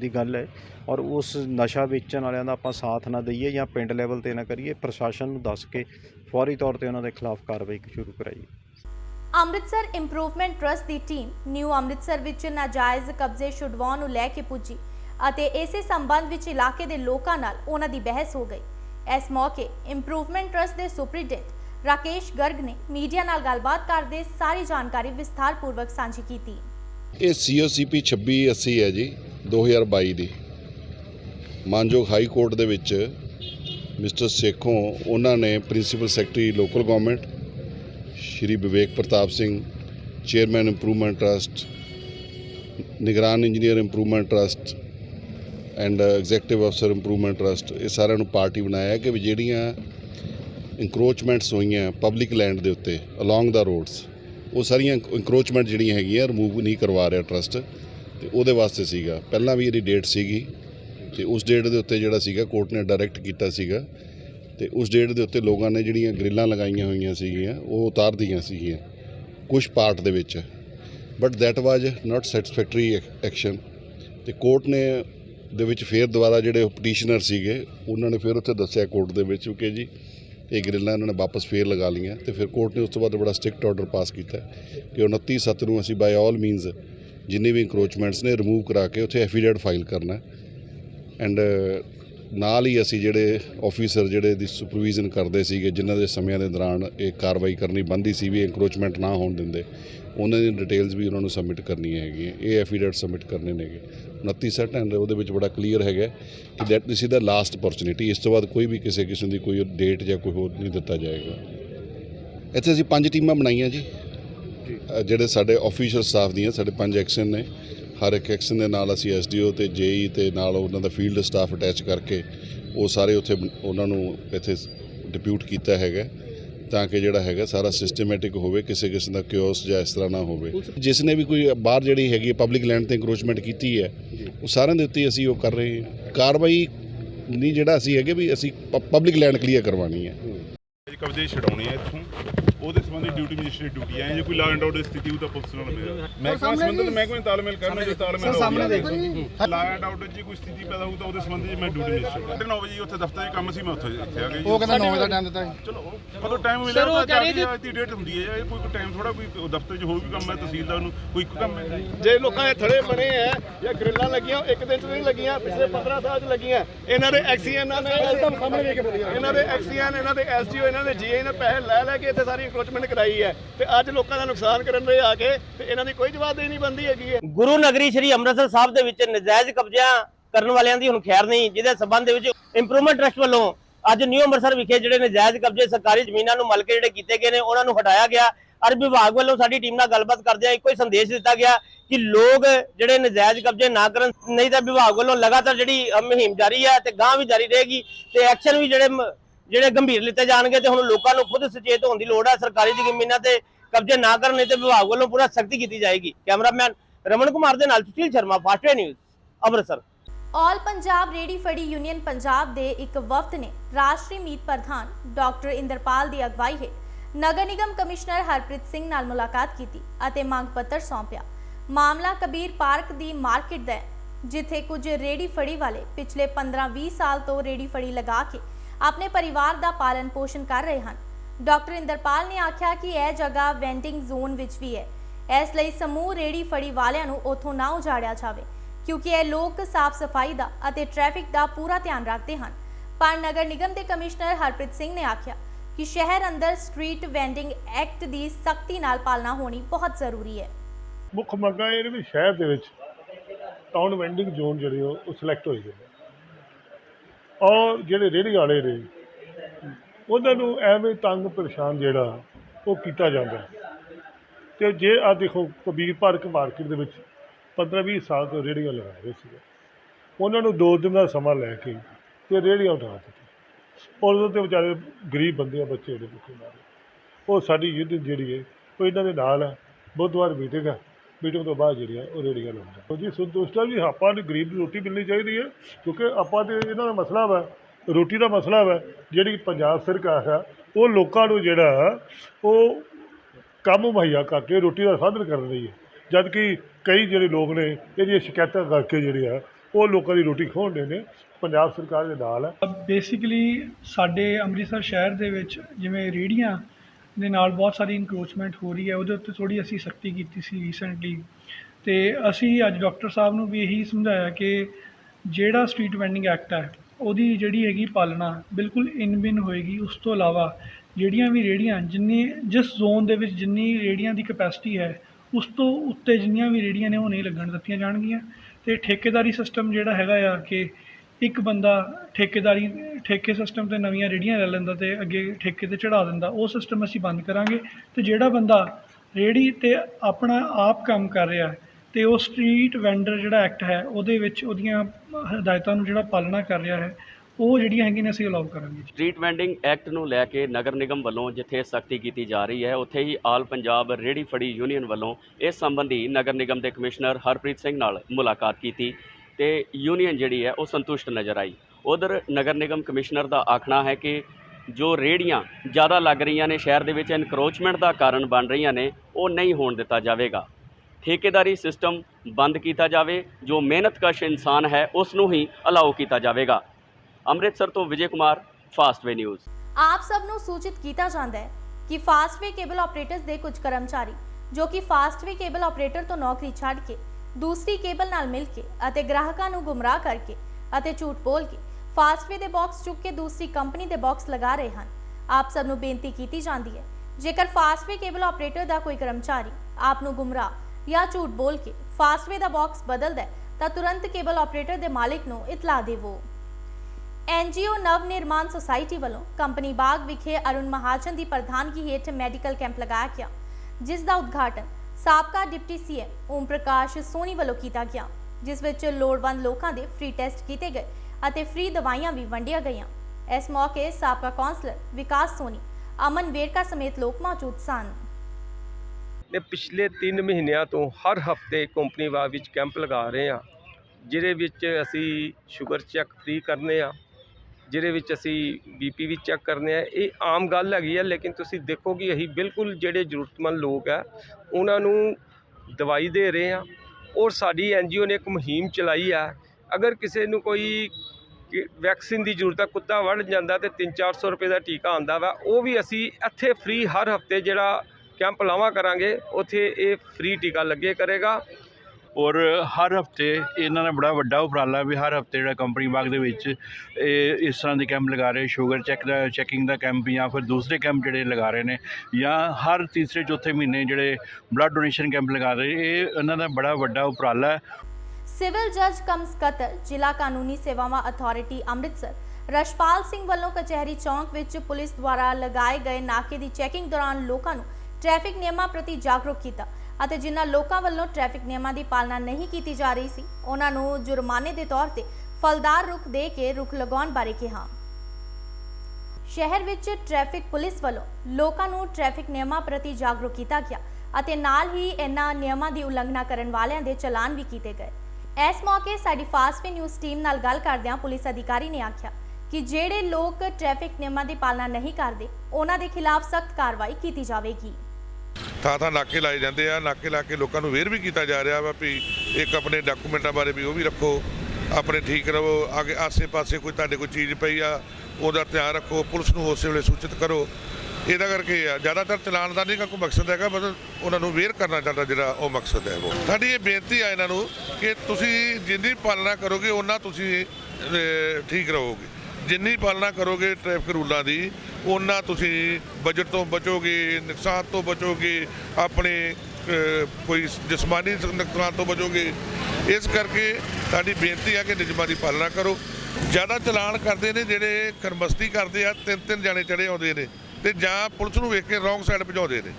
ਦੀ ਗੱਲ ਹੈ ਔਰ ਉਸ ਨਸ਼ਾ ਵੇਚਣ ਵਾਲਿਆਂ ਦਾ ਆਪਾਂ ਸਾਥ ਨਾ ਦਈਏ ਜਾਂ ਪਿੰਡ ਲੈਵਲ ਤੇ ਨਾ ਕਰੀਏ, ਪ੍ਰਸ਼ਾਸਨ ਨੂੰ ਦੱਸ ਕੇ ਫੌਰੀ ਤੌਰ ਤੇ ਉਹਨਾਂ ਦੇ ਖਿਲਾਫ ਕਾਰਵਾਈ ਸ਼ੁਰੂ ਕਰਾਈਏ ਅੰਮ੍ਰਿਤਸਰ ਇੰਪਰੂਵਮੈਂਟ ਟਰਸਟ ਦੀ ਟੀਮ ਨਿਊ ਅੰਮ੍ਰਿਤਸਰ ਵਿੱਚ ਨਾਜਾਇਜ਼ ਕਬਜ਼ੇ ਛੁਡਵਾਉਣ ਨੂੰ ਲੈ ਕੇ ਪੁੱਜੀ ਅਤੇ ਇਸੇ ਸੰਬੰਧ ਵਿੱਚ ਇਲਾਕੇ ਦੇ ਲੋਕਾਂ ਨਾਲ ਉਹਨਾਂ ਦੀ ਬਹਿਸ ਹੋ ਗਈ। ਇਸ ਮੌਕੇ ਇੰਪਰੂਵਮੈਂਟ ਟਰਸਟ ਦੇ ਸੁਪਰੀਡੈਂਟ ਰਾਕੇਸ਼ ਗਰਗ ਨੇ ਮੀਡੀਆ ਨਾਲ ਗੱਲਬਾਤ ਕਰਦੇ ਸਾਰੀ ਜਾਣਕਾਰੀ ਵਿਸਥਾਰਪੂਰਵਕ ਸਾਂਝੀ ਕੀਤੀ। ਇਹ ਸੀਓਸੀਪੀ 2680 ਹੈ ਜੀ 2022 ਦੀ। ਮਾਨਯੋਗ ਹਾਈ ਕੋਰਟ ਦੇ ਵਿੱਚ ਮਿਸਟਰ ਸੇਖੋਂ, ਉਹਨਾਂ ਨੇ principal secretary local government, Shri Vivek Pratap Singh, chairman improvement trust, ਨਿਗਰਾਨ engineer improvement trust and executive ਅਫਸਰ ਇੰਪਰੂਵਮੈਂਟ ਟਰਸਟ, ਇਹ ਸਾਰਿਆਂ ਨੂੰ ਪਾਰਟੀ ਬਣਾਇਆ ਕਿ ਵੀ ਜਿਹੜੀਆਂ ਇਨਕਰੋਚਮੈਂਟਸ ਹੋਈਆਂ ਪਬਲਿਕ ਲੈਂਡ ਦੇ ਉੱਤੇ ਅਲੋਂਗ ਦਾ ਰੋਡਸ ਉਹ ਸਾਰੀਆਂ ਇਨਕਰੋਚਮੈਂਟ ਜਿਹੜੀਆਂ ਹੈਗੀਆਂ ਰਿਮੂਵ ਨਹੀਂ ਕਰਵਾ ਰਿਹਾ ਟਰਸਟ ਤੇ ਉਹਦੇ ਵਾਸਤੇ ਸੀਗਾ। ਪਹਿਲਾਂ ਵੀ ਇਹਦੀ ਡੇਟ ਸੀਗੀ। ਤੇ ਉਸ ਡੇਟ ਦੇ ਉੱਤੇ ਜਿਹੜਾ ਸੀਗਾ ਕੋਰਟ ਨੇ ਡਾਇਰੈਕਟ ਕੀਤਾ ਸੀਗਾ ਤੇ ਉਸ ਡੇਟ ਦੇ ਉੱਤੇ ਲੋਕਾਂ ਨੇ ਜਿਹੜੀਆਂ ਗ੍ਰਿਲਾਂ ਲਗਾਈਆਂ ਹੋਈਆਂ ਸੀਗੀਆਂ, ਉਹ ਉਤਾਰ ਦੀਆਂ ਸੀਗੀਆਂ ਕੁਝ ਪਾਰਟ ਦੇ ਵਿੱਚ। But that was not satisfactory action ਤੇ ਕੋਰਟ ਨੇ ਦੇ ਵਿੱਚ ਫੇਰ ਦੁਬਾਰਾ ਜਿਹੜੇ ਪਟੀਸ਼ਨਰ ਸੀਗੇ, ਉਹਨਾਂ ਨੇ ਫਿਰ ਉੱਥੇ ਦੱਸਿਆ ਕੋਰਟ ਦੇ ਵਿੱਚ ਕਿ ਜੀ, ਇਹ ਗ੍ਰਿਲਾਂ ਇਹਨਾਂ ਨੇ ਵਾਪਸ ਫੇਰ ਲਗਾ ਲਈਆਂ ਤੇ ਫਿਰ ਕੋਰਟ ਨੇ ਉਸ ਤੋਂ ਬਾਅਦ ਬੜਾ ਸਟ੍ਰਿਕਟ ਆਰਡਰ ਪਾਸ ਕੀਤਾ ਕਿ 29 ਸੱਤ ਨੂੰ ਅਸੀਂ ਬਾਈ ਆਲ ਮੀਨਸ ਜਿੰਨੇ ਵੀ ਇਨਕਰੋਚਮੈਂਟਸ ਨੇ ਰਿਮੂਵ ਕਰਾ ਕੇ ਉੱਥੇ ਐਫੀਡੇਵਿਟ ਫਾਈਲ ਕਰਨਾ। ਐਂਡ ਨਾਲ ਹੀ ਅਸੀਂ ਜਿਹੜੇ ਆਫੀਸਰ ਜਿਹੜੇ ਦੀ ਸੁਪਰਵੀਜ਼ਨ ਕਰਦੇ ਸੀਗੇ ਜਿਨ੍ਹਾਂ ਦੇ ਸਮਿਆਂ ਦੇ ਦੌਰਾਨ ਇਹ ਕਾਰਵਾਈ ਕਰਨੀ ਬੰਦੀ ਸੀ ਵੀ ਇਨਕਰੋਚਮੈਂਟ ਨਾ ਹੋਣ ਦਿੰਦੇ ਉਹਨਾਂ ਦੀ ਡਿਟੇਲਸ ਵੀ ਉਹਨਾਂ ਨੂੰ ਸਬਮਿਟ ਕਰਨੀਆਂ ਹੈਗੀਆਂ ਇਹ ਐਫੀਡੇਵਿਟ ਸਬਮਿਟ ਕਰਨੇ ਨੇਗੇ। 29 ਸੈਟ ਐਂਡ ਉਹਦੇ ਵਿੱਚ ਬੜਾ ਕਲੀਅਰ ਹੈਗਾ ਕਿ that this is the last opportunity ਇਸ ਤੋਂ ਬਾਅਦ ਕੋਈ ਵੀ ਕਿਸੇ ਕਿਸਮ ਦੀ ਕੋਈ ਡੇਟ ਜਾਂ ਕੋਈ ਹੋਰ ਨਹੀਂ ਦਿੱਤਾ ਜਾਏਗਾ। ਇੱਥੇ ਅਸੀਂ ਪੰਜ ਟੀਮਾਂ ਬਣਾਈਆਂ ਜੀ। ਜਿਹੜੇ ਸਾਡੇ ਆਫੀਸ਼ੀਅਲ ਸਟਾਫ ਦੀਆਂ ਸਾਡੇ ਪੰਜ ਐਕਸ਼ਨ ਨੇ। ਹਰ ਇੱਕ ਐਕਸ਼ਨ ਦੇ ਨਾਲ ਅਸੀਂ ਐਸਡੀਓ ਤੇ ਜੇਈ ਤੇ ਨਾਲ ਉਹਨਾਂ ਦਾ ਫੀਲਡ ਸਟਾਫ ਅਟੈਚ ਕਰਕੇ ਉਹ ਸਾਰੇ ਉੱਥੇ ਉਹਨਾਂ ਨੂੰ ਇੱਥੇ ਡਿਪਿਊਟ ਕੀਤਾ ਹੈਗਾ। ਤਾਂ ਕਿ ਜਿਹੜਾ ਹੈਗਾ ਸਾਰਾ ਸਿਸਟਮੈਟਿਕ ਹੋਵੇ ਕਿਸੇ ਕਿਸਮ ਦਾ ਕਿਓਸ ਜਾਂ ਇਸ ਤਰ੍ਹਾਂ ਨਾ ਹੋਵੇ। ਜਿਸ ਨੇ ਵੀ ਕੋਈ ਬਾਹਰ ਜਿਹੜੀ ਹੈਗੀ ਪਬਲਿਕ ਲੈਂਡ ਤੇ ਇਨਕਰੋਚਮੈਂਟ ਕੀਤੀ ਹੈ ਉਹ ਸਾਰਿਆਂ ਦੇ ਉੱਤੇ ਅਸੀਂ ਉਹ ਕਰ ਰਹੇ ਹਾਂ। ਕਾਰਵਾਈ ਨਹੀਂ ਜਿਹੜਾ ਅਸੀਂ ਹੈਗੇ ਵੀ ਅਸੀਂ ਪਬਲਿਕ ਲੈਂਡ ਕਲੀਅਰ ਕਰਵਾਉਣੀ ਹੈ। ਕਬਜ਼ੇ ਛਡਾਉਣੇ ਆ ਇੱਥੋਂ। ਉਹਦੇ ਸੰਬੰਧੀ ਡਿਊਟੀ ਮਜਿਸਟਰੇਟ ਡਿਊਟੀ ਹੈ। ਜੇ ਕੋਈ ਲਾਅ ਐਂਡ ਆਰਡਰ ਦੀ ਸਥਿਤੀ ਉਹ ਤਾਂ ਪੁਲਿਸ ਨਾਲ ਮੇਰਾ ਮੈਂ ਕੋਈ ਸੰਬੰਧਿਤ ਮੈਂ ਕੋਈ ਤਾਲਮੇਲ ਕਰਨਾ ਜੇ ਤਾਲਮੇਲ ਸਾਹਮਣੇ ਦੇਖੋ ਲਾਅ ਐਂਡ ਆਰਡਰ 'ਚ ਕੋਈ ਸਥਿਤੀ ਪੈਦਾ ਹੋਊ ਤਾਂ ਉਹਦੇ ਸੰਬੰਧੀ ਮੈਂ ਡਿਊਟੀ ਮਜਿਸਟਰੇਟ 9 ਵਜੇ ਉੱਥੇ ਦਫ਼ਤਰ 'ਚ ਕੰਮ ਸੀ ਮੈਂ ਉੱਥੇ ਇੱਥੇ ਆ ਗਿਆ ਜੀ। ਉਹ ਕਹਿੰਦਾ 9 ਵਜੇ ਦਾ ਟਾਈਮ ਦਿੱਤਾ ਸੀ। ਚਲੋ ਕਦੋਂ ਟਾਈਮ ਮਿਲਿਆ ਤਾਂ ਚਾਹੀਦੀ ਅੱਜ ਦੀ ਡੇਟ ਹੁੰਦੀ ਹੈ ਇਹ ਕੋਈ ਟਾਈਮ ਥੋੜਾ ਕੋਈ ਦਫ਼ਤਰ 'ਚ ਹੋਰ ਵੀ ਕੰਮ ਹੈ ਤਹਿਸੀਲਦਾਰ ਨੂੰ ਕੋਈ ਇੱਕ ਕੰਮ ਹੈ ਜੇ ਲੋਕਾਂ ਦੇ ਥੜੇ ਬਣੇ ਆ ਜਾਂ ਗ੍ਰਿਲਾਂ ਲੱਗੀਆਂ ਇੱਕ ਦਿਨ ਚ ਨਹੀਂ ਲੱਗੀਆਂ ਪਿਛਲੇ 15 ਸਾਲ ਚ ਲੱਗੀਆਂ। ਇਹਨਾਂ ਦੇ ਐਕਸੀਐਨ ਇਹਨਾਂ ਦੇ ਐਕਸੀਐਨ ਇਹਨਾਂ ਦੇ ਐਸਡੀਓ ਇਹਨਾਂ ਦੇ ਜੀਏ ਨੇ ਪੈਸੇ ਲੈ ਲੈ ਕੇ ਇੱਥੇ ਸਾਰੀ ਇਨਕਰੋਚਮੈਂਟ ਕਰਾਈ ਹੈ ਤੇ ਅੱਜ ਲੋਕਾਂ ਦਾ ਨੁਕਸਾਨ ਕਰਨ ਦੇ ਆ ਕੇ ਤੇ ਇਹਨਾਂ ਦੀ ਕੋਈ ਜਵਾਬਦੇਹੀ ਨਹੀਂ ਬੰਦੀ ਹੈਗੀ ਹੈ। ਗੁਰੂ ਨਗਰੀ ਸ੍ਰੀ ਅੰਮ੍ਰਿਤਸਰ ਸਾਹਿਬ ਦੇ ਵਿੱਚ ਨਜਾਇਜ਼ ਕਬਜ਼ਿਆਂ ਕਰਨ ਵਾਲਿਆਂ ਦੀ ਹੁਣ ਖੈਰ ਨਹੀਂ, ਜਿਹਦੇ ਸਬੰਧ ਦੇ ਵਿੱਚ ਇੰਪਰੂਵਮੈਂਟ ਟਰਸਟ ਵੱਲੋਂ ਅੱਜ ਨਿਊ ਅੰਮ੍ਰਿਤਸਰ ਵਿਖੇ ਜਿਹੜੇ ਨਜਾਇਜ਼ ਕਬਜ਼ੇ ਸਰਕਾਰੀ ਜ਼ਮੀਨਾਂ ਨੂੰ ਮਲਕੇ ਜਿਹੜੇ ਕੀਤੇ ਗਏ ਨੇ, ਉਹਨਾਂ ਨੂੰ ਹਟਾਇਆ ਗਿਆ। ਅਰ ਵਿਭਾਗ ਵੱਲੋਂ ਸਾਡੀ ਟੀਮ ਨਾਲ ਗੱਲਬਾਤ ਕਰਦਿਆਂ ਇੱਕੋ ਹੀ ਸੰਦੇਸ਼ ਦਿੱਤਾ ਗਿਆ ਕਿ ਲੋਕ ਜਿਹੜੇ ਨਜਾਇਜ਼ ਕਬਜ਼ੇ ਨਾ ਕਰਨ, ਨਹੀਂ ਤਾਂ ਵਿਭਾਗ ਵੱਲੋਂ ਲਗਾਤਾਰ ਜਿਹੜੀ ਮੁਹਿੰਮ ਜਾਰੀ ਹੈ ਤੇ ਗਾਂ ਵੀ ਜਾਰੀ ਰਹੇਗੀ ਤੇ ਐਕਸ਼ਨ ਵੀ ਜਿਹੜੇ ਜਿਹੜੇ ਗੰਭੀਰ ਲਿੱਤੇ ਜਾਣਗੇ ਤੇ ਹੁਣ ਲੋਕਾਂ ਨੂੰ ਖੁਦ ਸੁਚੇਤ ਹੋਣ ਦੀ ਲੋੜ ਹੈ, ਸਰਕਾਰੀ ਜ਼ਮੀਨਾਂ ਤੇ ਕਬਜ਼ੇ ਨਾ ਕਰਨ ਤੇ ਵਿਭਾਗ ਵੱਲੋਂ ਪੂਰਾ ਸਖਤੀ ਕੀਤੀ ਜਾਏਗੀ। ਕੈਮਰਾਮੈਨ ਰਮਨ ਕੁਮਾਰ ਦੇ ਨਾਲ Sushil Sharma Fastway news, Amritsar. All Punjab ready ਫੜੀ ਯੂਨੀਅਨ ਪੰਜਾਬ ਦੇ ਇੱਕ ਵਫਦ ਨੇ। ਰਾਸ਼ਟਰੀ ਮੀਤ ਪ੍ਰਧਾਨ ਡਾਕਟਰ ਇੰਦਰਪਾਲ ਦੀ ਅਗਵਾਈ ਹੇਠ ਨਗਰ ਨਿਗਮ ਕਮਿਸ਼ਨਰ ਹਰਪ੍ਰੀਤ ਸਿੰਘ ਨਾਲ ਮੁਲਾਕਾਤ ਕੀਤੀ ਅਤੇ ਮੰਗ ਪੱਤਰ ਸੌਂਪਿਆ। ਮਾਮਲਾ ਕਬੀਰ ਪਾਰਕ ਦੀ ਮਾਰਕੀਟ ਦਾ ਹੈ, ਜਿੱਥੇ ਕੁਝ ਰੇੜੀ ਫੜੀ ਵਾਲੇ ਪਿਛਲੇ 15-20 ਸਾਲ ਤੋਂ ਰੇੜੀ ਫੜੀ ਲਗਾ ਕੇ ਆਪਣੇ ਪਰਿਵਾਰ ਦਾ ਪਾਲਣ ਪੋਸ਼ਣ ਕਰ ਰਹੇ ਹਨ। ਡਾਕਟਰ ਇੰਦਰਪਾਲ ਨੇ ਆਖਿਆ ਕਿ ਇਹ ਜਗ੍ਹਾ ਵੈਂਡਿੰਗ ਜ਼ੋਨ ਵਿੱਚ ਵੀ ਹੈ। ਇਸ ਲਈ ਸਮੂਹ ਰੇੜੀ ਫੜੀ ਵਾਲਿਆਂ ਨੂੰ ਉੱਥੋਂ ਨਾ ਉਜਾੜਿਆ ਜਾਵੇ, ਕਿਉਂਕਿ ਇਹ ਲੋਕ ਸਾਫ਼ ਸਫ਼ਾਈ ਦਾ ਅਤੇ ਟ੍ਰੈਫਿਕ ਦਾ ਪੂਰਾ ਧਿਆਨ ਰੱਖਦੇ ਹਨ। ਪਰ ਨਗਰ ਨਿਗਮ ਦੇ ਕਮਿਸ਼ਨਰ ਹਰਪ੍ਰੀਤ ਸਿੰਘ ਨੇ ਆਖਿਆ ਕਿ ਸ਼ਹਿਰ ਅੰਦਰ ਸਟਰੀਟ ਵੈਂਡਿੰਗ ਐਕਟ ਦੀ ਸਖਤੀ ਨਾਲ ਪਾਲਣਾ ਹੋਣੀ ਬਹੁਤ ਜ਼ਰੂਰੀ ਹੈ। ਮੁੱਖ ਮੰਗਾਂ ਇਹ ਨੇ ਵੀ ਸ਼ਹਿਰ ਦੇ ਵਿੱਚ ਟਾਊਨ ਵੈਂਡਿੰਗ ਜ਼ੋਨ ਜਿਹੜੇ ਉਹ ਉਹ ਸਿਲੈਕਟ ਹੋਏ ਨੇ ਔਰ ਜਿਹੜੇ ਰੇਹੜੀ ਵਾਲੇ ਨੇ, ਉਹਨਾਂ ਨੂੰ ਐਵੇਂ ਤੰਗ ਪਰੇਸ਼ਾਨ ਜਿਹੜਾ, ਉਹ ਕੀਤਾ ਜਾਂਦਾ। ਹੈ। ਤੇ ਜੇ ਆ ਦੇਖੋ ਕਬੀਰ ਪਾਰਕ ਮਾਰਕੀਟ ਦੇ ਵਿੱਚ 15-20 ਸਾਲ ਤੋਂ ਰੇਹੜੀਆਂ ਲਗਾ ਰਹੇ ਸੀਗੇ। ਉਹਨਾਂ ਨੂੰ ਦੋ ਦਿਨ ਦਾ ਸਮਾਂ ਲੈ ਕੇ ਤੇ ਰੇਹੜੀਆਂ ਉਠਾ ਦਿੱਤੀਆਂ। ਔਰ ਉਹਦੇ ਤੇ ਵਿਚਾਰੇ ਗਰੀਬ ਬੰਦੇ ਆ, ਬੱਚੇ ਜਿਹੜੇ ਭੁੱਖੇ ਮਾਰੇ ਉਹ ਸਾਡੀ ਯੂਨੀਅਨ ਜਿਹੜੀ ਹੈ, ਉਹ ਇਹਨਾਂ ਦੇ ਨਾਲ ਹੈ ਬੁੱਧਵਾਰ ਮੀਟਿੰਗ ਹੈ ਮੀਟਿੰਗ ਤੋਂ ਬਾਅਦ ਜਿਹੜੀਆਂ ਉਹ ਰੇਹੜੀਆਂ ਲਾਉਂਦੇ ਉਹ ਜੀ ਸੰਤੁਸ਼ਟ ਜੀ, ਆਪਾਂ ਨੂੰ ਗਰੀਬ ਨੂੰ ਰੋਟੀ ਮਿਲਣੀ ਚਾਹੀਦੀ ਹੈ ਕਿਉਂਕਿ ਆਪਾਂ ਤੇ ਇਹਨਾਂ ਦਾ ਮਸਲਾ ਵਾ, ਰੋਟੀ ਦਾ ਮਸਲਾ ਵਾ, ਜਿਹੜੀ ਪੰਜਾਬ ਸਰਕਾਰ ਆ, ਉਹ ਲੋਕਾਂ ਨੂੰ ਜਿਹੜਾ ਉਹ ਕੰਮ ਮੁਹੱਈਆ ਕਰਕੇ ਰੋਟੀ ਦਾ ਸਾਧਨ ਕਰਨ ਲਈ ਹੈ ਜਦ ਕਿ ਕਈ ਜਿਹੜੇ ਲੋਕ ਨੇ ਇਹਦੀਆਂ ਸ਼ਿਕਾਇਤਾਂ ਕਰਕੇ ਜਿਹੜੇ ਆ, ਉਹ ਲੋਕਾਂ ਦੀ ਰੋਟੀ ਖੋਹਣਦੇ ਨੇ, ਪੰਜਾਬ ਸਰਕਾਰ ਦੇ ਨਾਲ ਹੈ ਬੇਸਿਕਲੀ ਸਾਡੇ ਅੰਮ੍ਰਿਤਸਰ ਸ਼ਹਿਰ ਦੇ ਵਿੱਚ ਜਿਵੇਂ ਰੇਹੜੀਆਂ ਦੇ ਨਾਲ ਬਹੁਤ ਸਾਰੀ ਇਨਕਰੋਚਮੈਂਟ ਹੋ ਰਹੀ ਹੈ, ਉਹਦੇ ਉੱਤੇ ਥੋੜੀ ਅਸੀਂ ਸਖਤੀ ਕੀਤੀ ਸੀ ਰੀਸੈਂਟਲੀ ਤੇ ਅਸੀਂ ਅੱਜ ਡਾਕਟਰ ਸਾਹਿਬ ਨੂੰ ਵੀ ਇਹੀ ਸਮਝਾਇਆ ਕਿ ਜਿਹੜਾ ਸਟਰੀਟ ਵੈਂਡਿੰਗ ਐਕਟ ਹੈ, ਉਹਦੀ ਜਿਹੜੀ ਹੈਗੀ ਪਾਲਣਾ ਬਿਲਕੁਲ ਇਨ ਬਿਨ ਹੋਏਗੀ। ਉਸ ਤੋਂ ਇਲਾਵਾ ਜਿਹੜੀਆਂ ਵੀ ਰੇਹੜੀਆਂ, ਜਿੰਨੀ, ਜਿਸ ਜ਼ੋਨ ਦੇ ਵਿੱਚ ਜਿੰਨੀ ਰੇਹੜੀਆਂ ਦੀ ਕਪੈਸਿਟੀ ਹੈ, ਉਸ ਤੋਂ ਉੱਤੇ ਜਿੰਨੀਆਂ ਵੀ ਰੇਹੜੀਆਂ ਨੇ, ਉਹ ਨਹੀਂ ਲੱਗਣ ਦਿੱਤੀਆਂ ਜਾਣਗੀਆਂ। ਤੇ ਠੇਕੇਦਾਰੀ ਸਿਸਟਮ ਜਿਹੜਾ ਹੈਗਾ ਆ ਕਿ ਇੱਕ ਬੰਦਾ ਠੇਕੇਦਾਰੀ, ਠੇਕੇ ਸਿਸਟਮ ਤੇ ਨਵੀਆਂ ਰੇਹੜੀਆਂ ਲੈ ਲੈਂਦਾ ਅਤੇ ਅੱਗੇ ਠੇਕੇ ਤੇ ਚੜ੍ਹਾ ਦਿੰਦਾ, ਉਹ ਸਿਸਟਮ ਅਸੀਂ ਬੰਦ ਕਰਾਂਗੇ ਅਤੇ ਜਿਹੜਾ ਬੰਦਾ ਰੇਹੜੀ ਤੇ ਆਪਣਾ ਆਪ ਕੰਮ ਕਰ ਰਿਹਾ ਅਤੇ ਉਹ ਸਟਰੀਟ ਵੈਂਡਰ ਜਿਹੜਾ ਐਕਟ ਹੈ, ਉਹਦੇ ਵਿੱਚ ਉਹਦੀਆਂ ਹਦਾਇਤਾਂ ਨੂੰ ਜਿਹੜਾ ਪਾਲਣਾ ਕਰ ਰਿਹਾ ਹੈ, ਉਹ ਜਿਹੜੀਆਂ ਹੈਗੀਆਂ ਨੇ ਅਸੀਂ ਅਲਾਉ ਕਰਾਂਗੇ। ਸਟਰੀਟ ਵੈਂਡਿੰਗ ਐਕਟ ਨੂੰ ਲੈ ਕੇ ਨਗਰ ਨਿਗਮ ਵੱਲੋਂ ਜਿੱਥੇ ਸਖਤੀ ਕੀਤੀ ਜਾ ਰਹੀ ਹੈ, ਉੱਥੇ ਹੀ ਆਲ ਪੰਜਾਬ ਰੇਹੜੀ ਫੜੀ ਯੂਨੀਅਨ ਵੱਲੋਂ ਇਸ ਸੰਬੰਧੀ ਨਗਰ ਨਿਗਮ ਦੇ ਕਮਿਸ਼ਨਰ ਹਰਪ੍ਰੀਤ ਸਿੰਘ ਨਾਲ ਮੁਲਾਕਾਤ ਕੀਤੀ। ਤੇ ਯੂਨੀਅਨ ਜਿਹੜੀ ਹੈ ਉਹ ਸੰਤੁਸ਼ਟ ਨਜ਼ਰ ਆਈ। ਉਧਰ ਨਗਰ ਨਿਗਮ ਕਮਿਸ਼ਨਰ ਦਾ ਆਖਣਾ ਹੈ ਕਿ ਜੋ ਰੇਹੜੀਆਂ ਜ਼ਿਆਦਾ ਲੱਗ ਰਹੀਆਂ ਨੇ, ਸ਼ਹਿਰ ਦੇ ਵਿੱਚ ਇਨਕਰੋਚਮੈਂਟ ਦਾ ਕਾਰਨ ਬਣ ਰਹੀਆਂ ਨੇ, ਉਹ ਨਹੀਂ ਹੋਣ ਦਿੱਤਾ ਜਾਵੇਗਾ। ਠੇਕੇਦਾਰੀ ਸਿਸਟਮ ਬੰਦ ਕੀਤਾ ਜਾਵੇ, ਜੋ ਮਿਹਨਤਕਸ਼ ਇਨਸਾਨ ਹੈ ਉਸ ਨੂੰ ਹੀ ਅਲਾਉ ਕੀਤਾ ਜਾਵੇਗਾ। ਅੰਮ੍ਰਿਤਸਰ ਤੋਂ ਵਿਜੇ ਕੁਮਾਰ ਫਾਸਟਵੇ ਨਿਊਜ਼ ਆਪ ਸਭ ਨੂੰ ਸੂਚਿਤ ਕੀਤਾ ਜਾਂਦਾ ਹੈ ਕਿ ਫਾਸਟਵੇ ਕੇਬਲ ਆਪਰੇਟਰਸ ਦੇ ਕੁਝ ਕਰਮਚਾਰੀ, ਜੋ ਕਿ ਫਾਸਟਵੇ ਕੇਬਲ ਆਪਰੇਟਰ ਤੋਂ ਨੌਕਰੀ ਛੱਡ ਕੇ ਦੂਸਰੀ ਕੇਬਲ ਨਾਲ ਮਿਲ ਕੇ ਅਤੇ ਗ੍ਰਾਹਕਾਂ ਨੂੰ ਗੁੰਮਰਾਹ ਕਰਕੇ ਅਤੇ ਝੂਠ ਬੋਲ ਕੇ ਫਾਸਟਵੇ ਦੇ ਬਾਕਸ ਚੁੱਕ ਕੇ ਦੂਸਰੀ ਕੰਪਨੀ ਦੇ ਬਾਕਸ ਲਗਾ ਰਹੇ ਹਨ। ਆਪ ਸਭ ਨੂੰ ਬੇਨਤੀ ਕੀਤੀ ਜਾਂਦੀ ਹੈ, ਜੇਕਰ ਫਾਸਟਵੇ ਕੇਬਲ ਆਪਰੇਟਰ ਦਾ ਕੋਈ ਕਰਮਚਾਰੀ ਆਪ ਨੂੰ ਗੁੰਮਰਾਹ ਜਾਂ ਝੂਠ ਬੋਲ ਕੇ ਫਾਸਟਵੇ ਦਾ ਬਾਕਸ ਬਦਲਦਾ ਤਾਂ ਤੁਰੰਤ ਕੇਬਲ ਆਪਰੇਟਰ ਦੇ ਮਾਲਿਕ ਨੂੰ ਇਤਲਾਹ ਦੇਵੋ। ਐਨਜੀਓ ਨਵ ਨਿਰਮਾਣ ਸੁਸਾਇਟੀ ਵੱਲੋਂ ਕੰਪਨੀ ਬਾਗ ਵਿਖੇ ਅਰੁਣ ਮਹਾਜਨ ਦੀ ਪ੍ਰਧਾਨਗੀ ਹੇਠ ਮੈਡੀਕਲ ਕੈਂਪ ਲਗਾਇਆ ਗਿਆ, ਜਿਸ ਦਾ ਉਦਘਾਟਨ ਸਾਬਕਾ ਡਿਪਟੀ ਸੀਐਮ ਓਮ ਪ੍ਰਕਾਸ਼ ਸੋਨੀ ਵੱਲੋਂ ਕੀਤਾ ਗਿਆ, ਜਿਸ ਵਿੱਚ ਲੋੜਵੰਦ ਲੋਕਾਂ ਦੇ ਫ੍ਰੀ ਟੈਸਟ ਕੀਤੇ ਗਏ ਅਤੇ ਫ੍ਰੀ ਦਵਾਈਆਂ ਵੀ ਵੰਡੀਆਂ ਗਈਆਂ। ਇਸ ਮੌਕੇ ਸਾਬਕਾ ਕੌਂਸਲਰ ਵਿਕਾਸ ਸੋਨੀ, ਅਮਨ ਵੇਰਕਾ ਸਮੇਤ ਲੋਕ ਮੌਜੂਦ ਸਨ। ਨੇ ਪਿਛਲੇ 3 ਮਹੀਨਿਆਂ ਤੋਂ ਹਰ ਹਫ਼ਤੇ ਕੰਪਨੀ ਵਾ ਵਿੱਚ ਕੈਂਪ ਲਗਾ ਰਹੇ ਆ ਜਿਹਦੇ ਵਿੱਚ ਅਸੀਂ ਸ਼ੂਗਰ ਚੈੱਕ ਫ੍ਰੀ ਕਰਨੇ ਆ ਜਿਹਦੇ ਵਿੱਚ ਅਸੀਂ ਬੀਪੀ ਵੀ ਚੈੱਕ ਕਰਨੇ ਆ। ਇਹ ਆਮ ਗੱਲ ਹੈਗੀ ਆ, ਲੇਕਿਨ ਤੁਸੀਂ ਦੇਖੋ ਕਿ ਅਸੀਂ ਬਿਲਕੁਲ ਜਿਹੜੇ ਜ਼ਰੂਰਤਮੰਦ ਲੋਕ ਆ, ਉਹਨਾਂ ਨੂੰ ਦਵਾਈ ਦੇ ਰਹੇ ਆ ਔਰ ਸਾਡੀ ਐਨਜੀਓ ਨੇ ਇੱਕ ਮੁਹਿੰਮ ਚਲਾਈ ਆ। ਅਗਰ ਕਿਸੇ ਨੂੰ ਕੋਈ ਕਿ ਵੈਕਸੀਨ ਦੀ ਜ਼ਰੂਰਤ ਹੈ ਕੁੱਤਾ ਵੱਢ ਜਾਂਦਾ ਤੇ 3-400 ਰੁਪਏ ਦਾ ਟੀਕਾ ਆਉਂਦਾ ਵਾ, ਉਹ ਵੀ ਅਸੀਂ ਇੱਥੇ ਫ੍ਰੀ ਹਰ ਹਫ਼ਤੇ ਜਿਹੜਾ ਕੈਂਪ ਲਾਵਾਂ ਕਰਾਂਗੇ, ਉੱਥੇ ਇਹ ਫ੍ਰੀ ਟੀਕਾ ਲੱਗੇ ਕਰੇਗਾ। ਔਰ ਹਰ ਹਫ਼ਤੇ ਇਹਨਾਂ ਨੇ ਬੜਾ ਵੱਡਾ ਉਪਰਾਲਾ ਵੀ ਹਰ ਹਫ਼ਤੇ ਜਿਹੜਾ ਕੰਪਨੀ ਬਾਗ ਦੇ ਵਿੱਚ ਇਹ ਇਸ ਤਰ੍ਹਾਂ ਦੇ ਕੈਂਪ ਲਗਾ ਰਹੇ, ਸ਼ੂਗਰ ਚੈੱਕ ਦਾ, ਚੈਕਿੰਗ ਦਾ ਕੈਂਪ ਜਾਂ ਫਿਰ ਦੂਸਰੇ ਕੈਂਪ ਜਿਹੜੇ ਲਗਾ ਰਹੇ ਨੇ ਜਾਂ ਹਰ ਤੀਸਰੇ ਚੌਥੇ ਮਹੀਨੇ ਜਿਹੜੇ ਬਲੱਡ ਡੋਨੇਸ਼ਨ ਕੈਂਪ ਲਗਾ ਰਹੇ, ਇਹ ਇਹਨਾਂ ਦਾ ਬੜਾ ਵੱਡਾ ਉਪਰਾਲਾ ਹੈ। ਸਿਵਲ ਜੱਜ ਕਮ ਸਕੱਤਰ ਜ਼ਿਲ੍ਹਾ ਕਾਨੂੰਨੀ ਸੇਵਾਵਾਂ ਅਥਾਰਟੀ ਅੰਮ੍ਰਿਤਸਰ, ਰਸ਼ਪਾਲ ਸਿੰਘ ਵੱਲੋਂ ਕਚਹਿਰੀ ਚੌਂਕ ਵਿੱਚ ਪੁਲਿਸ ਦੁਆਰਾ ਲਗਾਏ ਗਏ ਨਾਕੇ ਦੀ ਚੈਕਿੰਗ ਦੌਰਾਨ ਲੋਕਾਂ ਨੂੰ ਟ੍ਰੈਫਿਕ ਨਿਯਮਾਂ ਪ੍ਰਤੀ ਜਾਗਰੂਕ ਕੀਤਾ। ਅਤੇ ਜਿਨ੍ਹਾਂ ਲੋਕਾਂ ਵੱਲੋਂ ਟ੍ਰੈਫਿਕ ਨਿਯਮਾਂ ਦੀ ਪਾਲਣਾ ਨਹੀਂ ਕੀਤੀ ਜਾ ਰਹੀ ਸੀ, ਉਹਨਾਂ ਨੂੰ ਜੁਰਮਾਨੇ ਦੇ ਤੌਰ ਤੇ ਫਲਦਾਰ ਰੁੱਖ ਦੇ ਕੇ ਰੁੱਖ ਲਗਾਉਣ ਬਾਰੇ ਕਿਹਾ। ਸ਼ਹਿਰ ਵਿੱਚ ਟ੍ਰੈਫਿਕ ਪੁਲਿਸ ਵੱਲੋਂ ਲੋਕਾਂ ਨੂੰ ਟ੍ਰੈਫਿਕ ਨਿਯਮਾਂ ਪ੍ਰਤੀ ਜਾਗਰੂਕ ਕੀਤਾ ਗਿਆ ਅਤੇ ਨਾਲ ਹੀ ਇਹਨਾਂ ਨਿਯਮਾਂ ਦੀ ਉਲੰਘਣਾ ਕਰਨ ਵਾਲਿਆਂ ਦੇ ਚਲਾਨ ਵੀ ਕੀਤੇ ਗਏ। ਇਸ ਮੌਕੇ ਸਾਡੀ ਫਾਸਟਵੇ ਨਿਊਜ਼ ਟੀਮ ਨਾਲ ਗੱਲ ਕਰਦਿਆਂ ਪੁਲਿਸ ਅਧਿਕਾਰੀ ਨੇ ਆਖਿਆ ਕਿ ਜਿਹੜੇ ਲੋਕ ਟ੍ਰੈਫਿਕ ਨਿਯਮਾਂ ਦੀ ਪਾਲਣਾ ਨਹੀਂ ਕਰਦੇ, ਉਹਨਾਂ ਦੇ ਖਿਲਾਫ ਸਖਤ ਕਾਰਵਾਈ ਕੀਤੀ ਜਾਵੇਗੀ। ਥਾਂ ਥਾਂ ਨਾਕੇ ਲਾਏ ਜਾਂਦੇ ਆ, ਨਾਕੇ ਲਾ ਕੇ ਲੋਕਾਂ ਨੂੰ ਵੇਰ ਵੀ ਕੀਤਾ ਜਾ ਰਿਹਾ ਵਾ ਵੀ ਇੱਕ ਆਪਣੇ ਡਾਕੂਮੈਂਟਾਂ ਬਾਰੇ ਵੀ ਉਹ ਵੀ ਰੱਖੋ, ਆਪਣੇ ਠੀਕ ਰਹੋ ਆਗੇ ਆਸੇ-ਪਾਸੇ ਕੋਈ ਤੁਹਾਡੇ ਕੋਈ ਚੀਜ਼ ਪਈ ਆ, ਉਹਦਾ ਧਿਆਨ ਰੱਖੋ, ਪੁਲਿਸ ਨੂੰ ਉਸੇ ਵੇਲੇ ਸੂਚਿਤ ਕਰੋ। ਇਹਦਾ ਕਰਕੇ ਆ, ਜ਼ਿਆਦਾਤਰ ਚਲਾਨ ਦਾ ਨਹੀਂ ਗਾ ਕੋਈ ਮਕਸਦ ਹੈਗਾ, ਬਸ ਉਹਨਾਂ ਨੂੰ ਵੇਰ ਕਰਨਾ ਚਾਹੁੰਦਾ ਜਿਹੜਾ ਉਹ ਮਕਸਦ ਹੈ ਉਹ। ਸਾਡੀ ਇਹ ਬੇਨਤੀ ਆ ਇਹਨਾਂ ਨੂੰ ਕਿ ਤੁਸੀਂ ਜਿੰਨੀ ਪਾਲਣਾ ਕਰੋਗੇ ਉਹਨਾਂ ਤੁਸੀਂ ਠੀਕ ਰਹੋਗੇ। ਜਿੰਨੀ ਪਾਲਣਾ ਕਰੋਗੇ ਟ੍ਰੈਫਿਕ ਰੂਲਾਂ ਦੀ ਉਹਨਾਂ ਤੁਸੀਂ ਬਜਟ ਤੋਂ ਬਚੋਗੇ, ਨੁਕਸਾਨ ਤੋਂ ਬਚੋਗੇ, ਆਪਣੇ ਕੋਈ ਜਿਸਮਾਨੀ ਨੁਕਸਾਨ ਤੋਂ ਬਚੋਗੇ। ਇਸ ਕਰਕੇ ਸਾਡੀ ਬੇਨਤੀ ਆ ਕਿ ਨਿਯਮਾਂ ਦੀ ਪਾਲਣਾ ਕਰੋ। ਜ਼ਿਆਦਾ ਚਲਾਨ ਕਰਦੇ ਨੇ ਜਿਹੜੇ ਕਰਮਸਤੀ ਕਰਦੇ ਆ ਤਿੰਨ ਤਿੰਨ ਜਾਣੇ ਚੜੇ ਆਉਂਦੇ ਨੇ ਤੇ ਜਾਂ ਪੁਲਿਸ ਨੂੰ ਵੇਖ ਕੇ ਰੌਂਗ ਸਾਈਡ ਭਜਾਉਂਦੇ ਨੇ,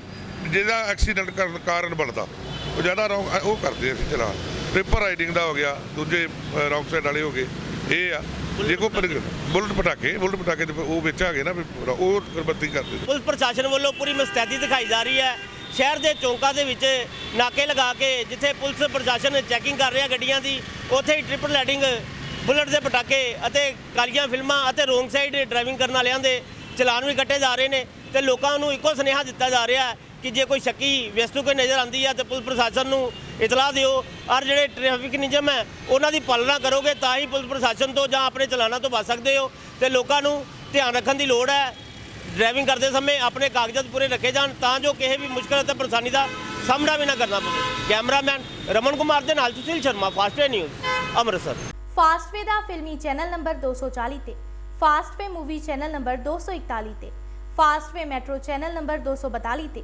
ਜਿਹਦਾ ਐਕਸੀਡੈਂਟ ਕਰਨ ਕਾਰਨ ਬਣਦਾ। ਉਹ ਜ਼ਿਆਦਾ ਰੌਂਗ ਉਹ ਕਰਦੇ ਆ ਅਸੀਂ ਚਲਾਨ। ਪੇਪਰ ਰਾਈਡਿੰਗ ਦਾ ਹੋ ਗਿਆ, ਦੂਜੇ ਰੌਂਗ ਸਾਈਡ ਵਾਲੇ ਹੋ ਗਏ। ਇਹ ਆ। ਜੇ ਕੋ ਬੁਲਟ ਪਟਾਕੇ ਬੁਲਟ ਪਟਾਕੇ ਤੇ ਉਹ ਵਿੱਚ ਆ ਗਏ ਨਾ ਉਹ ਬੱਤੀ ਕਰਦੇ ਪੁਲਿਸ ਪ੍ਰਸ਼ਾਸਨ ਵੱਲੋਂ ਪੂਰੀ ਮੁਸਤੈਦੀ ਦਿਖਾਈ ਜਾ ਰਹੀ ਹੈ। ਸ਼ਹਿਰ ਦੇ ਚੌਂਕਾਂ ਦੇ ਵਿੱਚ ਨਾਕੇ ਲਗਾ ਕੇ ਜਿੱਥੇ ਪੁਲਿਸ ਪ੍ਰਸ਼ਾਸਨ ਚੈਕਿੰਗ ਕਰ ਰਿਹਾ ਗੱਡੀਆਂ ਦੀ, ਉੱਥੇ ਹੀ ਟ੍ਰਿਪਲ ਲੈਡਿੰਗ ਬੁਲਟ ਦੇ ਪਟਾਕੇ ਅਤੇ ਕਾਲੀਆਂ ਫਿਲਮਾਂ ਅਤੇ ਰੋਂਗ ਸਾਈਡ ਡਰਾਈਵਿੰਗ ਕਰਨ ਵਾਲਿਆਂ ਦੇ ਚਲਾਨ ਵੀ ਕੱਟੇ ਜਾ ਰਹੇ ਨੇ ਤੇ ਲੋਕਾਂ ਨੂੰ ਇੱਕੋ ਸੁਨੇਹਾ ਦਿੱਤਾ ਜਾ ਰਿਹਾ ਹੈ ਕਿ ਜੇ ਕੋਈ ਸ਼ੱਕੀ ਵਸਤੂ ਕੋਈ ਨਜ਼ਰ ਆਉਂਦੀ ਹੈ ਤੇ ਪੁਲਿਸ ਪ੍ਰਸ਼ਾਸਨ ਨੂੰ ਇਤਲਾਹ ਦਿਓ, ਔਰ ਜਿਹੜੇ ਟ੍ਰੈਫਿਕ ਨਿਯਮ ਹੈ, ਉਹਨਾਂ ਦੀ ਪਾਲਣਾ ਕਰੋਗੇ ਤਾਂ ਹੀ ਪੁਲਿਸ ਪ੍ਰਸ਼ਾਸਨ ਤੋਂ ਜਾਂ ਆਪਣੇ ਚਲਾਨਾਂ ਤੋਂ ਬਚ ਸਕਦੇ ਹੋ ਤੇ ਲੋਕਾਂ ਨੂੰ ਧਿਆਨ ਰੱਖਣ ਦੀ ਲੋੜ ਹੈ। ਡਰਾਈਵਿੰਗ ਕਰਦੇ ਸਮੇਂ ਆਪਣੇ ਕਾਗਜ਼ਾਤ ਪੂਰੇ ਰੱਖੇ ਜਾਣ ਤਾਂ ਜੋ ਕਿਸੇ ਵੀ ਮੁਸ਼ਕਲ ਅਤੇ ਪਰੇਸ਼ਾਨੀ ਦਾ ਸਾਹਮਣਾ ਵੀ ਨਾ ਕਰਨਾ ਪਵੇ। ਕੈਮਰਾਮੈਨ ਰਮਨ ਕੁਮਾਰ ਦੇ ਨਾਲ Sushil Sharma Fastway news Amritsar. Fastway ਦਾ ਫਿਲਮੀ ਚੈਨਲ ਨੰਬਰ 240 ਤੇ ਫਾਸਟਵੇ ਮੂਵੀ ਚੈਨਲ ਨੰਬਰ 241 ਤੇ ਫਾਸਟਵੇ ਮੈਟਰੋ ਚੈਨਲ ਨੰਬਰ 242 ਤੇ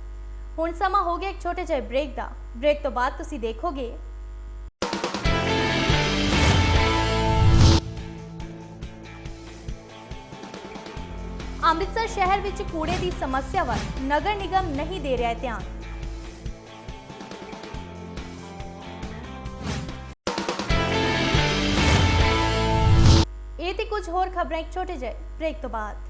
ਹੁਣ ਸਮਾਂ ਹੋ ਗਿਆ ਇੱਕ ਛੋਟੇ ਜਿਹੇ ਬ੍ਰੇਕ ਦਾ। ਬ੍ਰੇਕ ਤੋਂ ਬਾਅਦ ਤੁਸੀਂ ਦੇਖੋਗੇ। ਅੰਮ੍ਰਿਤਸਰ ਸ਼ਹਿਰ ਵਿੱਚ ਕੂੜੇ ਦੀ ਸਮੱਸਿਆ ਵੱਲ ਨਗਰ ਨਿਗਮ ਨਹੀਂ ਦੇ ਰਿਹਾ ਧਿਆਨ। ਇਹ ਤੇ ਕੁਝ ਹੋਰ ਖਬਰਾਂ ਇੱਕ ਛੋਟੇ ਜਿਹੇ ਬ੍ਰੇਕ ਤੋਂ ਬਾਅਦ।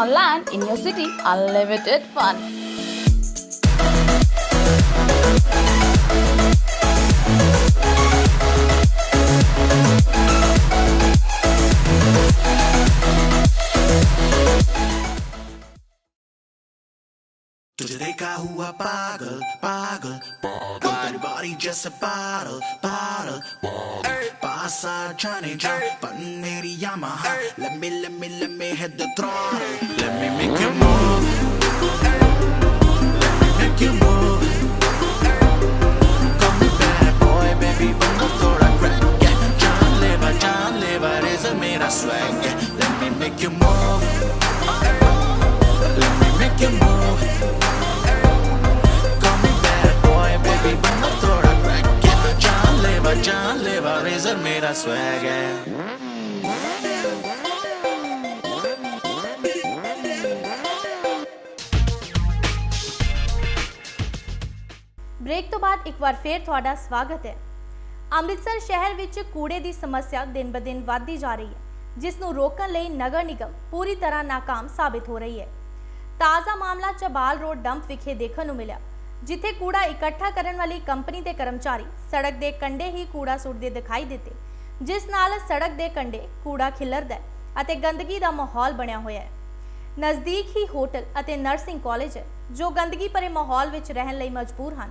Funland in your city, unlimited fun. Vem cá, rua, paga, paga. Body, body, just a bottle, bottle. Passa, Johnny John, Paneri Yamaha. Let me, let me, let me hit the throttle. Let me make you move. Let me make you move. Call me bad boy, baby, banda thoda crack. Yeah. John Lever, John Lever is a mera swag. Yeah. Let me make you move. la suegra. Break ਤੋਂ ਬਾਅਦ ਇੱਕ ਵਾਰ ਫੇਰ ਤੁਹਾਡਾ ਸਵਾਗਤ ਹੈ। ਅੰਮ੍ਰਿਤਸਰ ਸ਼ਹਿਰ ਵਿੱਚ ਕੂੜੇ ਦੀ ਸਮੱਸਿਆ ਦਿਨ ਬਦਿਨ ਵਧਦੀ ਜਾ ਰਹੀ ਹੈ, ਜਿਸ ਨੂੰ ਰੋਕਣ ਲਈ ਨਗਰ ਨਿਗਮ ਪੂਰੀ ਤਰ੍ਹਾਂ ناکਾਮ ਸਾਬਿਤ ਹੋ ਰਹੀ ਹੈ। ਤਾਜ਼ਾ ਮਾਮਲਾ ਚਬਾਲ ਰੋਡ ਡੰਪ ਵਿਖੇ ਦੇਖਣ ਨੂੰ ਮਿਲਿਆ, ਜਿੱਥੇ ਕੂੜਾ ਇਕੱਠਾ ਕਰਨ ਵਾਲੀ ਕੰਪਨੀ ਦੇ ਕਰਮਚਾਰੀ ਸੜਕ ਦੇ ਕੰਢੇ ਹੀ ਕੂੜਾ ਸੁੱਟਦੇ ਦਿਖਾਈ ਦਿੱਤੇ। ਜਿਸ ਨਾਲ ਸੜਕ ਦੇ ਕੰਢੇ ਕੂੜਾ ਖਿਲਰਦਾ ਹੈ ਅਤੇ ਗੰਦਗੀ ਦਾ ਮਾਹੌਲ ਬਣਿਆ ਹੋਇਆ ਹੈ। ਨਜ਼ਦੀਕ ਹੀ ਹੋਟਲ ਅਤੇ ਨਰਸਿੰਗ ਕਾਲਜ ਹੈ ਜੋ ਗੰਦਗੀ ਭਰੇ ਮਾਹੌਲ ਵਿੱਚ ਰਹਿਣ ਲਈ ਮਜਬੂਰ ਹਨ,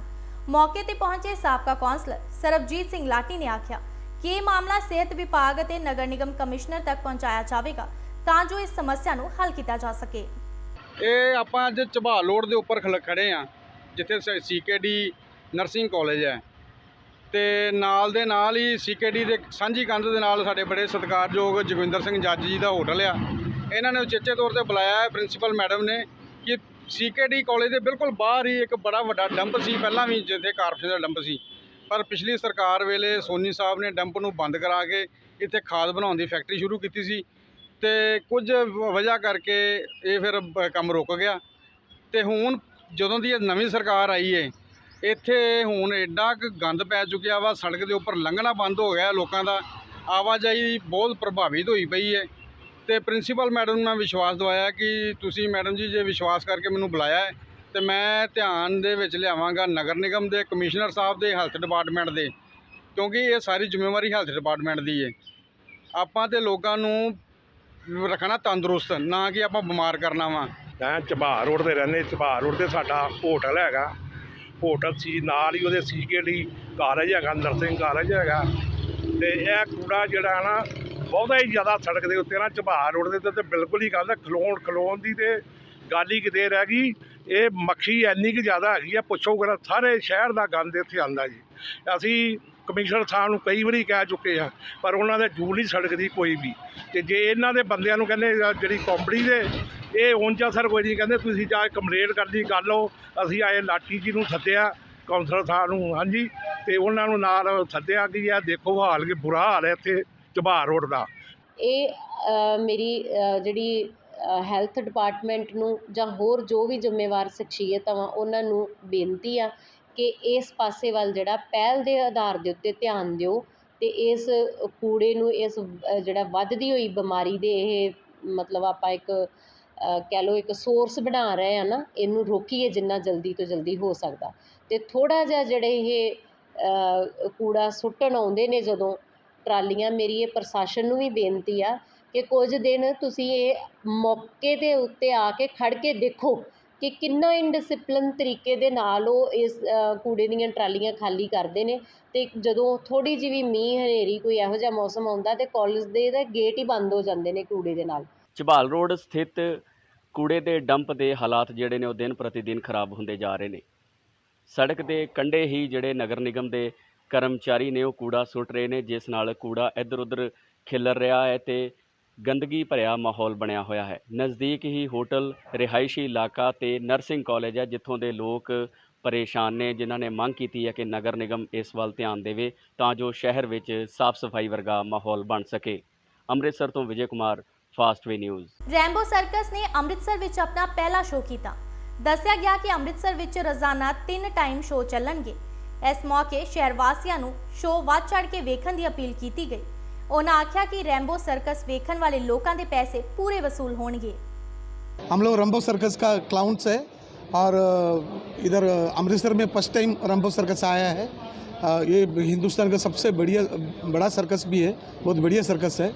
ਮੌਕੇ ਤੇ ਪਹੁੰਚੇ ਸਾਬਕਾ ਕੌਂਸਲਰ ਸਰਬਜੀਤ ਸਿੰਘ ਲਾਟੀ ਨੇ ਆਖਿਆ ਕਿ ਇਹ ਮਾਮਲਾ ਸਿਹਤ ਵਿਭਾਗ ਅਤੇ ਨਗਰ ਨਿਗਮ ਕਮਿਸ਼ਨਰ ਤੱਕ ਪਹੁੰਚਾਇਆ ਜਾਵੇਗਾ ਤਾਂ ਜੋ ਇਸ ਸਮੱਸਿਆ ਨੂੰ ਹੱਲ ਕੀਤਾ ਜਾ ਸਕੇ। ਇਹ ਆਪਾਂ ਅੱਜ ਝਬਾਲ ਰੋਡ ਦੇ ਉੱਪਰ ਖੜੇ ਆ ਜਿੱਥੇ ਸੀਕੇਡੀ ਨਰਸਿੰਗ ਕਾਲਜ ਹੈ। ਤੇ ਨਾਲ ਦੇ ਨਾਲ ਹੀ ਸੀਕੇਡੀ ਦੇ ਸਾਂਝੀ ਕੰਧ ਦੇ ਨਾਲ ਸਾਡੇ ਬੜੇ ਸਤਿਕਾਰਯੋਗ ਜਗਵਿੰਦਰ ਸਿੰਘ ਜੱਜ ਜੀ ਦਾ ਹੋਟਲ ਆ। ਇਹਨਾਂ ਨੇ ਉਚੇਚੇ ਤੌਰ ਤੇ ਬੁਲਾਇਆ ਹੈ ਪ੍ਰਿੰਸੀਪਲ ਮੈਡਮ ਨੇ ਕਿ ਸੀਕੇਡੀ ਕਾਲਜ ਦੇ ਬਿਲਕੁਲ ਬਾਹਰ ਹੀ ਇੱਕ ਬੜਾ ਵੱਡਾ ਡੰਪ ਸੀ, ਪਹਿਲਾਂ ਵੀ ਜਿੱਥੇ ਕਾਰਪੋਰੇਸ਼ਨ ਦਾ ਡੰਪ ਸੀ। ਪਰ ਪਿਛਲੀ ਸਰਕਾਰ ਵੇਲੇ ਸੋਨੀ ਸਾਹਿਬ ਨੇ ਡੰਪ ਨੂੰ ਬੰਦ ਕਰਾ ਕੇ ਇੱਥੇ ਖਾਦ ਬਣਾਉਣ ਦੀ ਫੈਕਟਰੀ ਸ਼ੁਰੂ ਕੀਤੀ ਸੀ ਤੇ ਕੁਝ ਵਜ੍ਹਾ ਕਰਕੇ ਇਹ ਫਿਰ ਕੰਮ ਰੁਕ ਗਿਆ। ਤੇ ਹੁਣ ਜਦੋਂ ਦੀ ਇਹ ਨਵੀਂ ਸਰਕਾਰ ਆਈ ਏ ਇੱਥੇ ਹੁਣ ਐਡਾ ਕੁ ਗੰਦ ਪੈ ਚੁੱਕਿਆ ਵਾ, ਸੜਕ ਦੇ ਉੱਪਰ ਲੰਘਣਾ ਬੰਦ ਹੋ ਗਿਆ ਲੋਕਾਂ ਦਾ। ਆਵਾਜਾਈ ਬਹੁਤ ਪ੍ਰਭਾਵਿਤ ਹੋਈ ਪਈ ਹੈ ਤੇ ਪ੍ਰਿੰਸੀਪਲ ਮੈਡਮ ਨੂੰ ਮੈਂ ਵਿਸ਼ਵਾਸ ਦਵਾਇਆ ਕਿ ਤੁਸੀਂ ਮੈਡਮ ਜੀ ਜੇ ਵਿਸ਼ਵਾਸ ਕਰਕੇ ਮੈਨੂੰ ਬੁਲਾਇਆ ਹੈ, ਤੇ ਮੈਂ ਧਿਆਨ ਦੇ ਵਿੱਚ ਲਿਆਵਾਂਗਾ ਨਗਰ ਨਿਗਮ ਦੇ, ਕਮਿਸ਼ਨਰ ਸਾਹਿਬ ਦੇ, ਹੈਲਥ ਡਿਪਾਰਟਮੈਂਟ ਦੇ, ਕਿਉਂਕਿ ਇਹ ਸਾਰੀ ਜ਼ਿੰਮੇਵਾਰੀ ਹੈਲਥ ਡਿਪਾਰਟਮੈਂਟ ਦੀ ਹੈ ਆਪਾਂ ਤੇ ਲੋਕਾਂ ਨੂੰ ਰੱਖਣਾ ਤੰਦਰੁਸਤ, ਨਾ ਕਿ ਆਪਾਂ ਬਿਮਾਰ ਕਰਨਾ ਵਾ। ਮੈਂ ਚਬਾਰ ਰੋਡ ਤੇ ਰਹਿੰਦੇ ਚਬਾਰ ਰੋਡ ਤੇ ਸਾਡਾ ਹੋਟਲ ਹੈਗਾ। ਹੋਟਲ ਸੀ, ਨਾਲ ਹੀ ਉਹਦੇ ਸੀਕੇਡੀ ਕਾਲਜ ਹੈਗਾ, ਨਰਸਿੰਗ ਕਾਲਜ ਹੈਗਾ। ਤੇ ਇਹ ਕੂੜਾ ਜਿਹੜਾ ਨਾ, ਬਹੁਤਾ ਹੀ ਜ਼ਿਆਦਾ ਸੜਕ ਦੇ ਉੱਤੇ ਨਾ ਚਬਾਰ ਰੋਡ ਦੇ ਉੱਤੇ ਬਿਲਕੁਲ ਹੀ ਗੱਲ ਖਲੋਣ ਖਲੋਣ ਦੀ ਤੇ ਗੱਲ ਹੀ ਕਿਤੇ ਰਹਿ ਗਈ। ਇਹ ਮੱਖੀ ਇੰਨੀ ਕਿ ਜ਼ਿਆਦਾ ਹੈਗੀ ਆ, ਪੁੱਛੋ ਕਿਹੜਾ, ਸਾਰੇ ਸ਼ਹਿਰ ਦਾ ਗੰਦ ਇੱਥੇ ਆਂਦਾ ਜੀ। ਅਸੀਂ ਕਮਿਸ਼ਨਰ ਸਾਹਿਬ ਨੂੰ ਕਈ ਵਾਰੀ ਕਹਿ ਚੁੱਕੇ ਆ, ਪਰ ਉਹਨਾਂ ਦੇ ਜੂ ਨਹੀਂ ਸੜਕਦੀ ਕੋਈ ਵੀ। ਤੇ ਜੇ ਇਹਨਾਂ ਦੇ ਬੰਦਿਆਂ ਨੂੰ ਕਹਿੰਦੇ ਜਿਹੜੀ ਕੰਪਨੀ ਦੇ, ਇਹ ਉਂਝਾ ਸਰ ਕੋਈ ਨਹੀਂ ਕਹਿੰਦੇ, ਤੁਸੀਂ ਜਾ ਕੇ ਕੰਪਲੇਂਟ ਕਰਨੀ ਕਰ ਲਓ ਅਸੀਂ ਆਏ ਲਾਟੀ ਜੀ ਨੂੰ ਸੱਦਿਆ, ਕੌਂਸਲਰ ਸਾਹਿਬ ਨੂੰ, ਹਾਂਜੀ, ਤੇ ਉਹਨਾਂ ਨੂੰ ਨਾਲ ਸੱਦਿਆ ਕਿ ਇਹ ਦੇਖੋ ਹਾਲ ਕਿ ਬੁਰਾ ਹਾਲ ਹੈ ਇੱਥੇ ਚਬਾਰ ਰੋਡ ਦਾ। ਇਹ ਮੇਰੀ ਜਿਹੜੀ ਹੈਲਥ ਡਿਪਾਰਟਮੈਂਟ ਨੂੰ ਜਾਂ ਹੋਰ ਜੋ ਵੀ ਜ਼ਿੰਮੇਵਾਰ ਸ਼ਖਸੀਅਤਾਂ ਵਾ, ਉਹਨਾਂ ਨੂੰ ਬੇਨਤੀ ਆ ਕਿ ਇਸ ਪਾਸੇ ਵੱਲ ਜਿਹੜਾ ਪਹਿਲ ਦੇ ਆਧਾਰ ਦੇ ਉੱਤੇ ਧਿਆਨ ਦਿਓ ਅਤੇ ਇਸ ਕੂੜੇ ਨੂੰ ਇਸ ਜਿਹੜਾ ਵੱਧਦੀ ਹੋਈ ਬਿਮਾਰੀ ਦੇ ਇਹ ਮਤਲਬ ਆਪਾਂ ਇੱਕ ਕਹਿ ਲਓ ਇੱਕ ਸੋਰਸ ਬਣਾ ਰਹੇ ਹਾਂ ਨਾ, ਇਹਨੂੰ ਰੋਕੀਏ ਜਿੰਨਾ ਜਲਦੀ ਤੋਂ ਜਲਦੀ ਹੋ ਸਕਦਾ। ਅਤੇ ਥੋੜ੍ਹਾ ਜਿਹਾ ਜਿਹੜੇ ਇਹ ਕੂੜਾ ਸੁੱਟਣ ਆਉਂਦੇ ਨੇ ਜਦੋਂ, ਟਰਾਲੀਆਂ, ਮੇਰੀ ਇਹ ਪ੍ਰਸ਼ਾਸਨ ਨੂੰ ਵੀ ਬੇਨਤੀ ਆ ਕਿ ਕੁਝ ਦਿਨ ਤੁਸੀਂ ਇਹ ਮੌਕੇ ਦੇ ਉੱਤੇ ਆ ਕੇ ਖੜ੍ਹ ਕੇ ਦੇਖੋ ਕਿ ਕਿੰਨਾ ਇਨਡਿਸਪਲਿਨ ਤਰੀਕੇ ਦੇ ਨਾਲ ਉਹ ਇਸ ਕੂੜੇ ਦੀਆਂ ਟਰਾਲੀਆਂ ਖਾਲੀ ਕਰਦੇ ਨੇ ਅਤੇ ਜਦੋਂ ਥੋੜ੍ਹੀ ਜਿਹੀ ਵੀ ਮੀਂਹ, ਹਨੇਰੀ ਕੋਈ ਇਹੋ ਜਿਹਾ ਮੌਸਮ ਆਉਂਦਾ ਤਾਂ ਕਾਲਜ ਦੇ ਤਾਂ ਗੇਟ ਹੀ ਬੰਦ ਹੋ ਜਾਂਦੇ ਨੇ ਕੂੜੇ ਦੇ ਨਾਲ। ਝਬਾਲ ਰੋਡ ਸਥਿਤ ਕੂੜੇ ਦੇ ਡੰਪ ਦੇ ਹਾਲਾਤ ਜਿਹੜੇ ਨੇ ਉਹ ਦਿਨ ਪ੍ਰਤੀ ਦਿਨ ਖਰਾਬ ਹੁੰਦੇ ਜਾ ਰਹੇ ਨੇ। ਸੜਕ ਦੇ ਕੰਢੇ ਹੀ ਜਿਹੜੇ ਨਗਰ ਨਿਗਮ ਦੇ ਕਰਮਚਾਰੀ ਨੇ ਉਹ ਕੂੜਾ ਸੁੱਟ ਰਹੇ ਨੇ, ਜਿਸ ਨਾਲ ਕੂੜਾ ਇੱਧਰ ਉੱਧਰ ਖਿਲਰ ਰਿਹਾ ਹੈ ਤੇ ਗੰਦਗੀ ਭਰਿਆ ਮਾਹੌਲ ਬਣਿਆ ਹੋਇਆ ਹੈ। ਨਜ਼ਦੀਕ ਹੀ ਹੋਟਲ, ਰਿਹਾਇਸ਼ੀ ਇਲਾਕਾ ਤੇ ਨਰਸਿੰਗ ਕਾਲਜ ਹੈ, ਜਿੱਥੋਂ ਦੇ ਲੋਕ ਪਰੇਸ਼ਾਨ ਨੇ, ਜਿਨ੍ਹਾਂ ਨੇ ਮੰਗ ਕੀਤੀ ਹੈ ਕਿ ਨਗਰ ਨਿਗਮ ਇਸ ਵੱਲ ਧਿਆਨ ਦੇਵੇ ਤਾਂ ਜੋ ਸ਼ਹਿਰ ਵਿੱਚ ਸਾਫ਼ ਸਫ਼ਾਈ ਵਰਗਾ ਮਾਹੌਲ ਬਣ ਸਕੇ। ਅੰਮ੍ਰਿਤਸਰ ਤੋਂ Vijay Kumar Fastway news Rambo circus ਨੇ ਅੰਮ੍ਰਿਤਸਰ ਵਿੱਚ ਆਪਣਾ ਪਹਿਲਾ ਸ਼ੋਅ ਕੀਤਾ। ਦੱਸਿਆ ਗਿਆ ਕਿ ਅੰਮ੍ਰਿਤਸਰ ਵਿੱਚ ਰੋਜ਼ਾਨਾ 3 ਟਾਈਮ ਸ਼ੋਅ ਚੱਲਣਗੇ। ਇਸ ਮੌਕੇ ਸ਼ਹਿਰ ਵਾਸੀਆਂ ਨੂੰ ਸ਼ੋਅ ਵੱਧ ਚੜ ਕੇ ਵੇਖਣ ਦੀ ਅਪੀਲ ਕੀਤੀ ਗਈ। ਉਹਨਾਂ ਆਖਿਆ ਕਿ ਰੈਂਬੋ ਸਰਕਸ ਵੇਖਣ ਵਾਲੇ ਲੋਕਾਂ ਦੇ ਪੈਸੇ ਪੂਰੇ ਵਸੂਲ ਹੋਣਗੇ हम लोग रंबो सर्कस का क्लाउंस है और अ, इधर अ, अमृतसर में फर्स्ट टाइम रंबो सर्कस आया है अ, ये हिंदुस्तान का सबसे बढ़िया बड़ा सर्कस भी है बहुत बढ़िया सर्कस है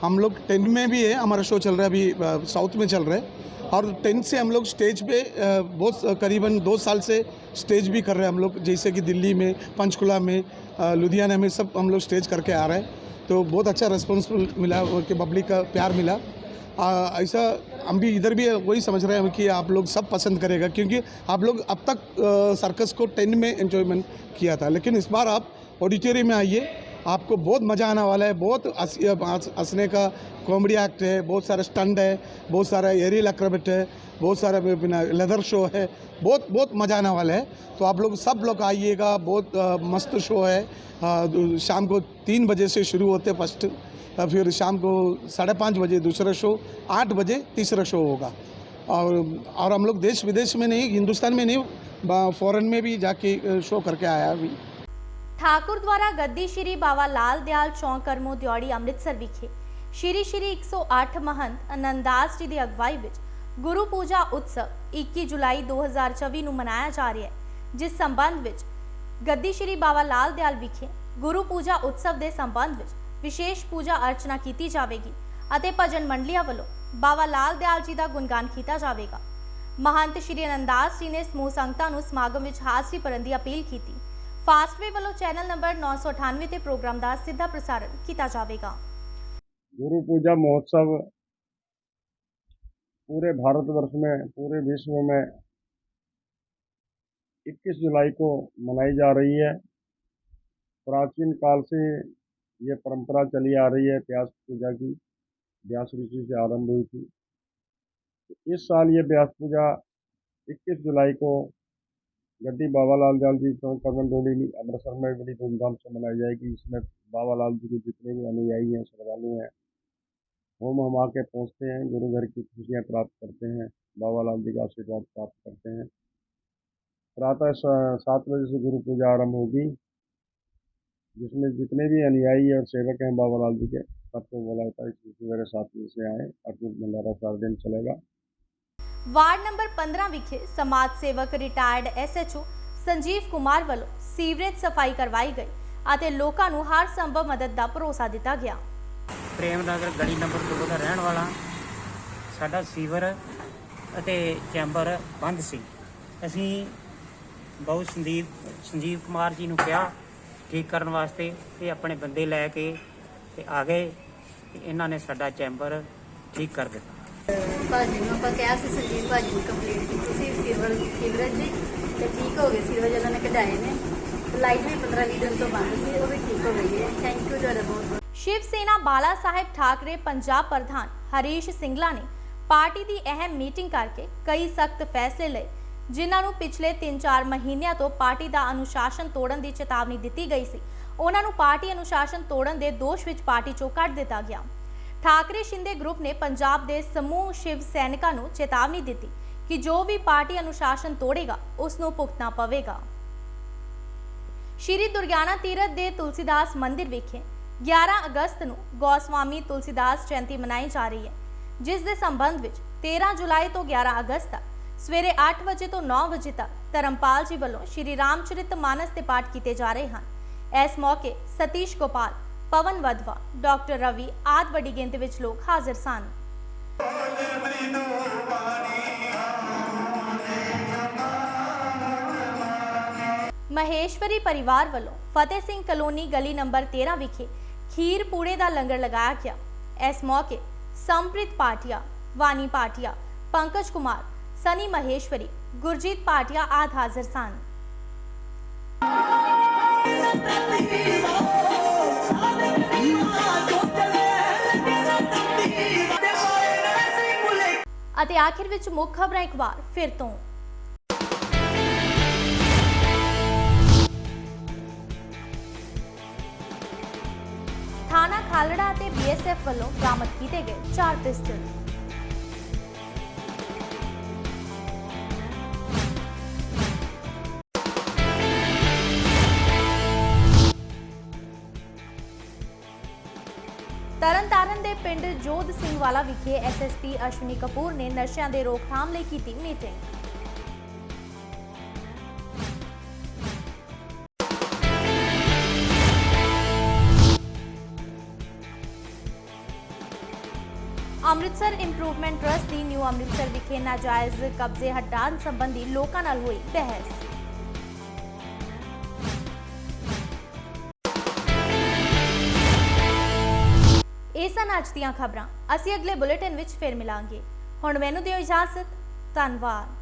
हम लोग टेंट में भी है हमारा शो चल रहा है अभी अ, साउथ में चल रहा है और टेंट से हम लोग स्टेज पे अ, बहुत अ, करीबन दो साल से स्टेज भी कर रहे हैं हम लोग जैसे कि दिल्ली में पंचकुला में अ, लुधियाना में सब हम लोग स्टेज करके आ रहे हैं तो बहुत अच्छा रिस्पॉन्स मिला कि पब्लिक का प्यार मिला। आ, ऐसा हम भी इधर भी वही समझ रहे हैं कि आप लोग सब पसंद करेगा क्योंकि आप लोग अब तक सर्कस को टेन में एंजॉयमेंट किया था। लेकिन इस बार आप ऑडिटोरियम में आइए आपको बहुत मज़ा आने वाला है बहुत हंस- हंस- हंसने का कॉमेडी एक्ट है बहुत सारा स्टंट है बहुत सारा एरियल एक्रोबेट है बहुत सारा बिना लेदर शो है बहुत बहुत मज़ा आने वाला है तो आप लोग सब लोग आइएगा बहुत अ, मस्त शो है अ, शाम को तीन बजे से शुरू होते फर्स्ट अ, फिर शाम को साढ़े पाँच बजे दूसरा शो आठ बजे तीसरा शो होगा और और हम लोग देश विदेश में नहीं हिंदुस्तान में नहीं फॉरेन में भी जाके अ, शो करके आया अभी ਠਾਕੁਰ ਦੁਆਰਾ ਗੱਦੀ ਸ਼੍ਰੀ ਬਾਵਾ ਲਾਲ ਦਿਆਲ ਚੌਂਕ ਕਰਮੋ ਦਿਉੜੀ ਅੰਮ੍ਰਿਤਸਰ ਵਿਖੇ ਸ਼੍ਰੀ ਸ਼੍ਰੀ 108 ਮਹੰਤ ਅਨੰਦਾਸ ਜੀ ਦੀ ਅਗਵਾਈ ਵਿੱਚ ਗੁਰੂ ਪੂਜਾ ਉਤਸਵ 21 ਜੁਲਾਈ 2024 ਨੂੰ ਮਨਾਇਆ ਜਾ ਰਿਹਾ ਹੈ, ਜਿਸ ਸੰਬੰਧ ਵਿੱਚ ਗੱਦੀ ਸ਼੍ਰੀ ਬਾਬਾ ਲਾਲ ਦਿਆਲ ਵਿਖੇ ਗੁਰੂ ਪੂਜਾ ਉਤਸਵ ਦੇ ਸੰਬੰਧ ਵਿੱਚ ਵਿਸ਼ੇਸ਼ ਪੂਜਾ ਅਰਚਨਾ ਕੀਤੀ ਜਾਵੇਗੀ ਅਤੇ ਭਜਨ ਮੰਡਲੀਆਂ ਵੱਲੋਂ ਬਾਬਾ ਲਾਲ ਦਿਆਲ ਜੀ ਦਾ ਗੁਣਗਾਨ ਕੀਤਾ ਜਾਵੇਗਾ। ਮਹੰਤ ਸ਼੍ਰੀ ਅਨੰਦਾਸ ਜੀ ਨੇ ਸਮੂਹ ਸੰਗਤਾਂ ਨੂੰ ਸਮਾਗਮ ਵਿੱਚ ਹਾਜ਼ਰੀ ਭਰਨ ਦੀ ਅਪੀਲ ਕੀਤੀ। ਫਾਸਟਵੇ ਵੱਲੋਂ ਚੈਨਲ ਨੰਬਰ 998 ਤੇ ਪ੍ਰੋਗਰਾਮ ਦਾ ਸਿੱਧਾ ਪ੍ਰਸਾਰਣ ਕੀਤਾ ਜਾਵੇਗਾ। ਗੁਰੂ ਪੂਜਾ ਮਹੋਤਸਵ पूरे भारतवर्ष में, पूरे विश्व में 21 जुलाई को मनाई जा रही है। प्राचीन काल से ये परंपरा चली आ रही है, प्यास पूजा की, व्यास ऋषि से आरंभ हुई थी। तो इस साल ये व्यास पूजा 21 जुलाई को गड्डी बाबा लाल जाल जी चौक कमल डोली अमृतसर में बड़ी धूमधाम से मनाई जाएगी। इसमें बाबा लाल जी के जितने भी अनुयायी हैं, श्रद्धालु हैं होम हम आके पहुँचते हैं गुरु घर की खुशियाँ प्राप्त करते हैं बाबा लाल जी का आशीर्वाद प्राप्त करते हैं प्रातः स- सात बजे से गुरु पूजा आरंभ होगी जिसमें जितने भी अनुयायी और सेवक हैं बाबा लाल जी के सबको बोला जाता है कि सवेरे सात बजे से आए अटूट भंडारा सारा दिन चलेगा ਵਾਰਡ ਨੰਬਰ 15 ਵਿਖੇ ਸਮਾਜ ਸੇਵਕ ਰਿਟਾਇਰਡ ਐਸਐਚਓ ਸੰਜੀਵ ਕੁਮਾਰ ਵੱਲੋਂ ਸੀਵਰੇਜ ਸਫਾਈ ਕਰਵਾਈ ਗਈ ਅਤੇ ਲੋਕਾਂ ਨੂੰ ਹਰ ਸੰਭਵ ਮਦਦ ਦਾ ਭਰੋਸਾ ਦਿੱਤਾ ਗਿਆ ਪ੍ਰੇਮ ਨਗਰ ਗਲੀ ਨੰਬਰ 2 ਦਾ ਰਹਿਣ ਵਾਲਾ, ਸਾਡਾ ਸੀਵਰ ਅਤੇ ਚੈਂਬਰ ਬੰਦ ਸੀ। ਅਸੀਂ ਬਹੁਤ ਸੰਦੀਪ ਸੰਜੀਵ ਕੁਮਾਰ ਜੀ ਨੂੰ ਕਿਹਾ ਠੀਕ ਕਰਨ ਵਾਸਤੇ ਇਹ ਆਪਣੇ ਬੰਦੇ ਲੈ ਕੇ ਤੇ ਆ ਗਏ, ਤੇ ਇਹਨਾਂ ਨੇ ਸਾਡਾ ਚੈਂਬਰ ਠੀਕ ਕਰ ਦਿੱਤਾ। ਭਾਜੀ ਨੂੰ ਆਪਾਂ ਕਿਹਾ ਸੀ ਸੰਜੀਵ ਭਾਜੀ ਨੂੰ ਕੰਪਲੀਟ ਕੀਤੀ ਸੀ, ਸੀਵਰ, ਸੀਵਰੇਜ ਦੀ ਤੇ ਠੀਕ ਹੋ ਗਏ ਸੀਵਰੇਜ ਉਹਨਾਂ ਨੇ ਕਢਾਏ ਨੇ। ਲਾਈਟ ਵੀ 15 20 ਦਿਨ ਤੋਂ ਬੰਦ ਸੀ, ਉਹ ਵੀ ਠੀਕ ਹੋ ਗਈ ਹੈ। ਥੈਂਕ ਯੂ ਤੁਹਾਡਾ ਬਹੁਤ ਬਹੁਤ ਸ਼ਿਵ ਸੈਨਾ ਬਾਲਾ ਸਾਹਿਬ ਠਾਕਰੇ ਪੰਜਾਬ ਪ੍ਰਧਾਨ ਹਰੀਸ਼ ਸਿੰਗਲਾ ਨੇ ਪਾਰਟੀ ਦੀ ਅਹਿਮ ਮੀਟਿੰਗ ਕਰਕੇ ਕਈ ਸਖਤ ਫੈਸਲੇ ਲਏ, ਜਿਨ੍ਹਾਂ ਨੂੰ ਪਿਛਲੇ 3-4 ਮਹੀਨਿਆਂ ਤੋਂ ਪਾਰਟੀ ਦਾ ਅਨੁਸ਼ਾਸਨ ਤੋੜਨ ਦੀ ਚੇਤਾਵਨੀ ਦਿੱਤੀ ਗਈ ਸੀ। ਉਹਨਾਂ ਨੂੰ ਪਾਰਟੀ ਅਨੁਸ਼ਾਸਨ ਤੋੜਨ ਦੇ ਦੋਸ਼ ਵਿੱਚ ਪਾਰਟੀ ਚੋਂ ਕੱਢ ਦਿੱਤਾ ਗਿਆ। ਠਾਕਰੇ ਸ਼ਿੰਦੇ ਗਰੁੱਪ ਨੇ ਪੰਜਾਬ ਦੇ ਸਮੂਹ ਸ਼ਿਵ ਸੈਨਿਕਾਂ ਨੂੰ ਚੇਤਾਵਨੀ ਦਿੱਤੀ ਕਿ ਜੋ ਵੀ ਪਾਰਟੀ ਅਨੁਸ਼ਾਸਨ ਤੋੜੇਗਾ, ਉਸ ਨੂੰ ਭੁਗਤਣਾ ਪਵੇਗਾ। ਸ਼੍ਰੀ ਦੁਰਗਿਆਨਾ ਤੀਰਥ ਦੇ ਤੁਲਸੀਦਾਸ ਮੰਦਿਰ ਵਿਖੇ 11 ਅਗਸਤ ਨੂੰ ਗੋਸਵਾਮੀ ਤੁਲਸੀਦਾਸ ਜਯੰਤੀ ਮਨਾਈ ਜਾ ਰਹੀ ਹੈ, ਜਿਸ ਦੇ ਸੰਬੰਧ ਵਿੱਚ 13 ਜੁਲਾਈ ਤੋਂ 11 ਅਗਸਤ ਤੱਕ ਸਵੇਰੇ 8 ਵਜੇ ਤੋਂ 9 ਵਜੇ ਤੱਕ ਧਰਮਪਾਲ ਜੀ ਵੱਲੋਂ ਸ਼੍ਰੀ ਰਾਮਚਰਿਤ ਮਾਨਸ ਦੇ ਪਾਠ ਕੀਤੇ ਜਾ ਰਹੇ ਹਨ। ਇਸ ਮੌਕੇ ਸਤੀਸ਼ ਗੋਪਾਲ, ਪਵਨ ਵਧਵਾ, ਡਾਕਟਰ ਰਵੀ ਆਦ ਵੱਡੀ ਗਿਣਤੀ ਵਿੱਚ ਲੋਕ ਹਾਜ਼ਰ ਸਨ। ਮਹੇਸ਼ਵਰੀ ਪਰਿਵਾਰ ਵੱਲੋਂ ਫਤਿਹ ਸਿੰਘ ਕਲੋਨੀ ਗਲੀ ਨੰਬਰ 13 ਵਿਖੇ ਖੀਰ ਪੂੜੇ ਦਾ ਲੰਗਰ ਲਗਾਇਆ ਗਿਆ ਇਸ ਮੌਕੇ ਸੰਪ੍ਰਿਤ ਪਾਟਿਆ, ਵਾਨੀ ਪਾਟਿਆ, ਪੰਕਜ ਕੁਮਾਰ, ਸਨੀ ਮਹੇਸ਼ਵਰੀ, ਗੁਰਜੀਤ ਪਾਟਿਆ ਆਦ ਹਾਜ਼ਰ ਸਨ। ਅਤੇ ਆਖਿਰ ਵਿੱਚ ਮੁੱਖ ਖਬਰਾਂ ਇੱਕ ਵਾਰ ਫਿਰ ਤੋਂ। ਥਾਣਾ ਖਾਲੜਾ ਅਤੇ ਬੀਐਸਐਫ ਵੱਲੋਂ ਬਰਾਮਦ ਕੀਤੇ ਗਏ ਚਾਰ ਪਿਸਟਲ ਤਰਨਤਾਰਨ ਦੇ ਪਿੰਡ ਜੋਧ ਸਿੰਘ ਵਾਲਾ ਵਿਖੇ ਐਸਐਸਪੀ ਅਸ਼ਵਨੀ ਕਪੂਰ ਨੇ ਨਸ਼ਿਆਂ ਦੇ ਰੋਕਥਾਮ ਲਈ ਕੀਤੀ ਮੀਟਿੰਗ। ਅੰਮ੍ਰਿਤਸਰ ਇੰਪਰੂਵਮੈਂਟ ਟਰਸਟ ਦੀ ਨਿਊ ਅੰਮ੍ਰਿਤਸਰ ਵਿਖੇ ਨਾਜਾਇਜ਼ ਕਬਜ਼ੇ ਹਟਾਉਣ ਸੰਬੰਧੀ ਲੋਕਾਂ ਨਾਲ ਹੋਈ ਬਹਿਸ। ਇਹ ਸਨ ਅੱਜ ਦੀਆਂ ਖਬਰਾਂ। ਅਸੀਂ ਅਗਲੇ ਬੁਲੇਟਿਨ ਵਿੱਚ ਫਿਰ ਮਿਲਾਂਗੇ। ਹੁਣ ਮੈਨੂੰ ਦਿਓ ਇਜਾਜ਼ਤ। ਧੰਨਵਾਦ।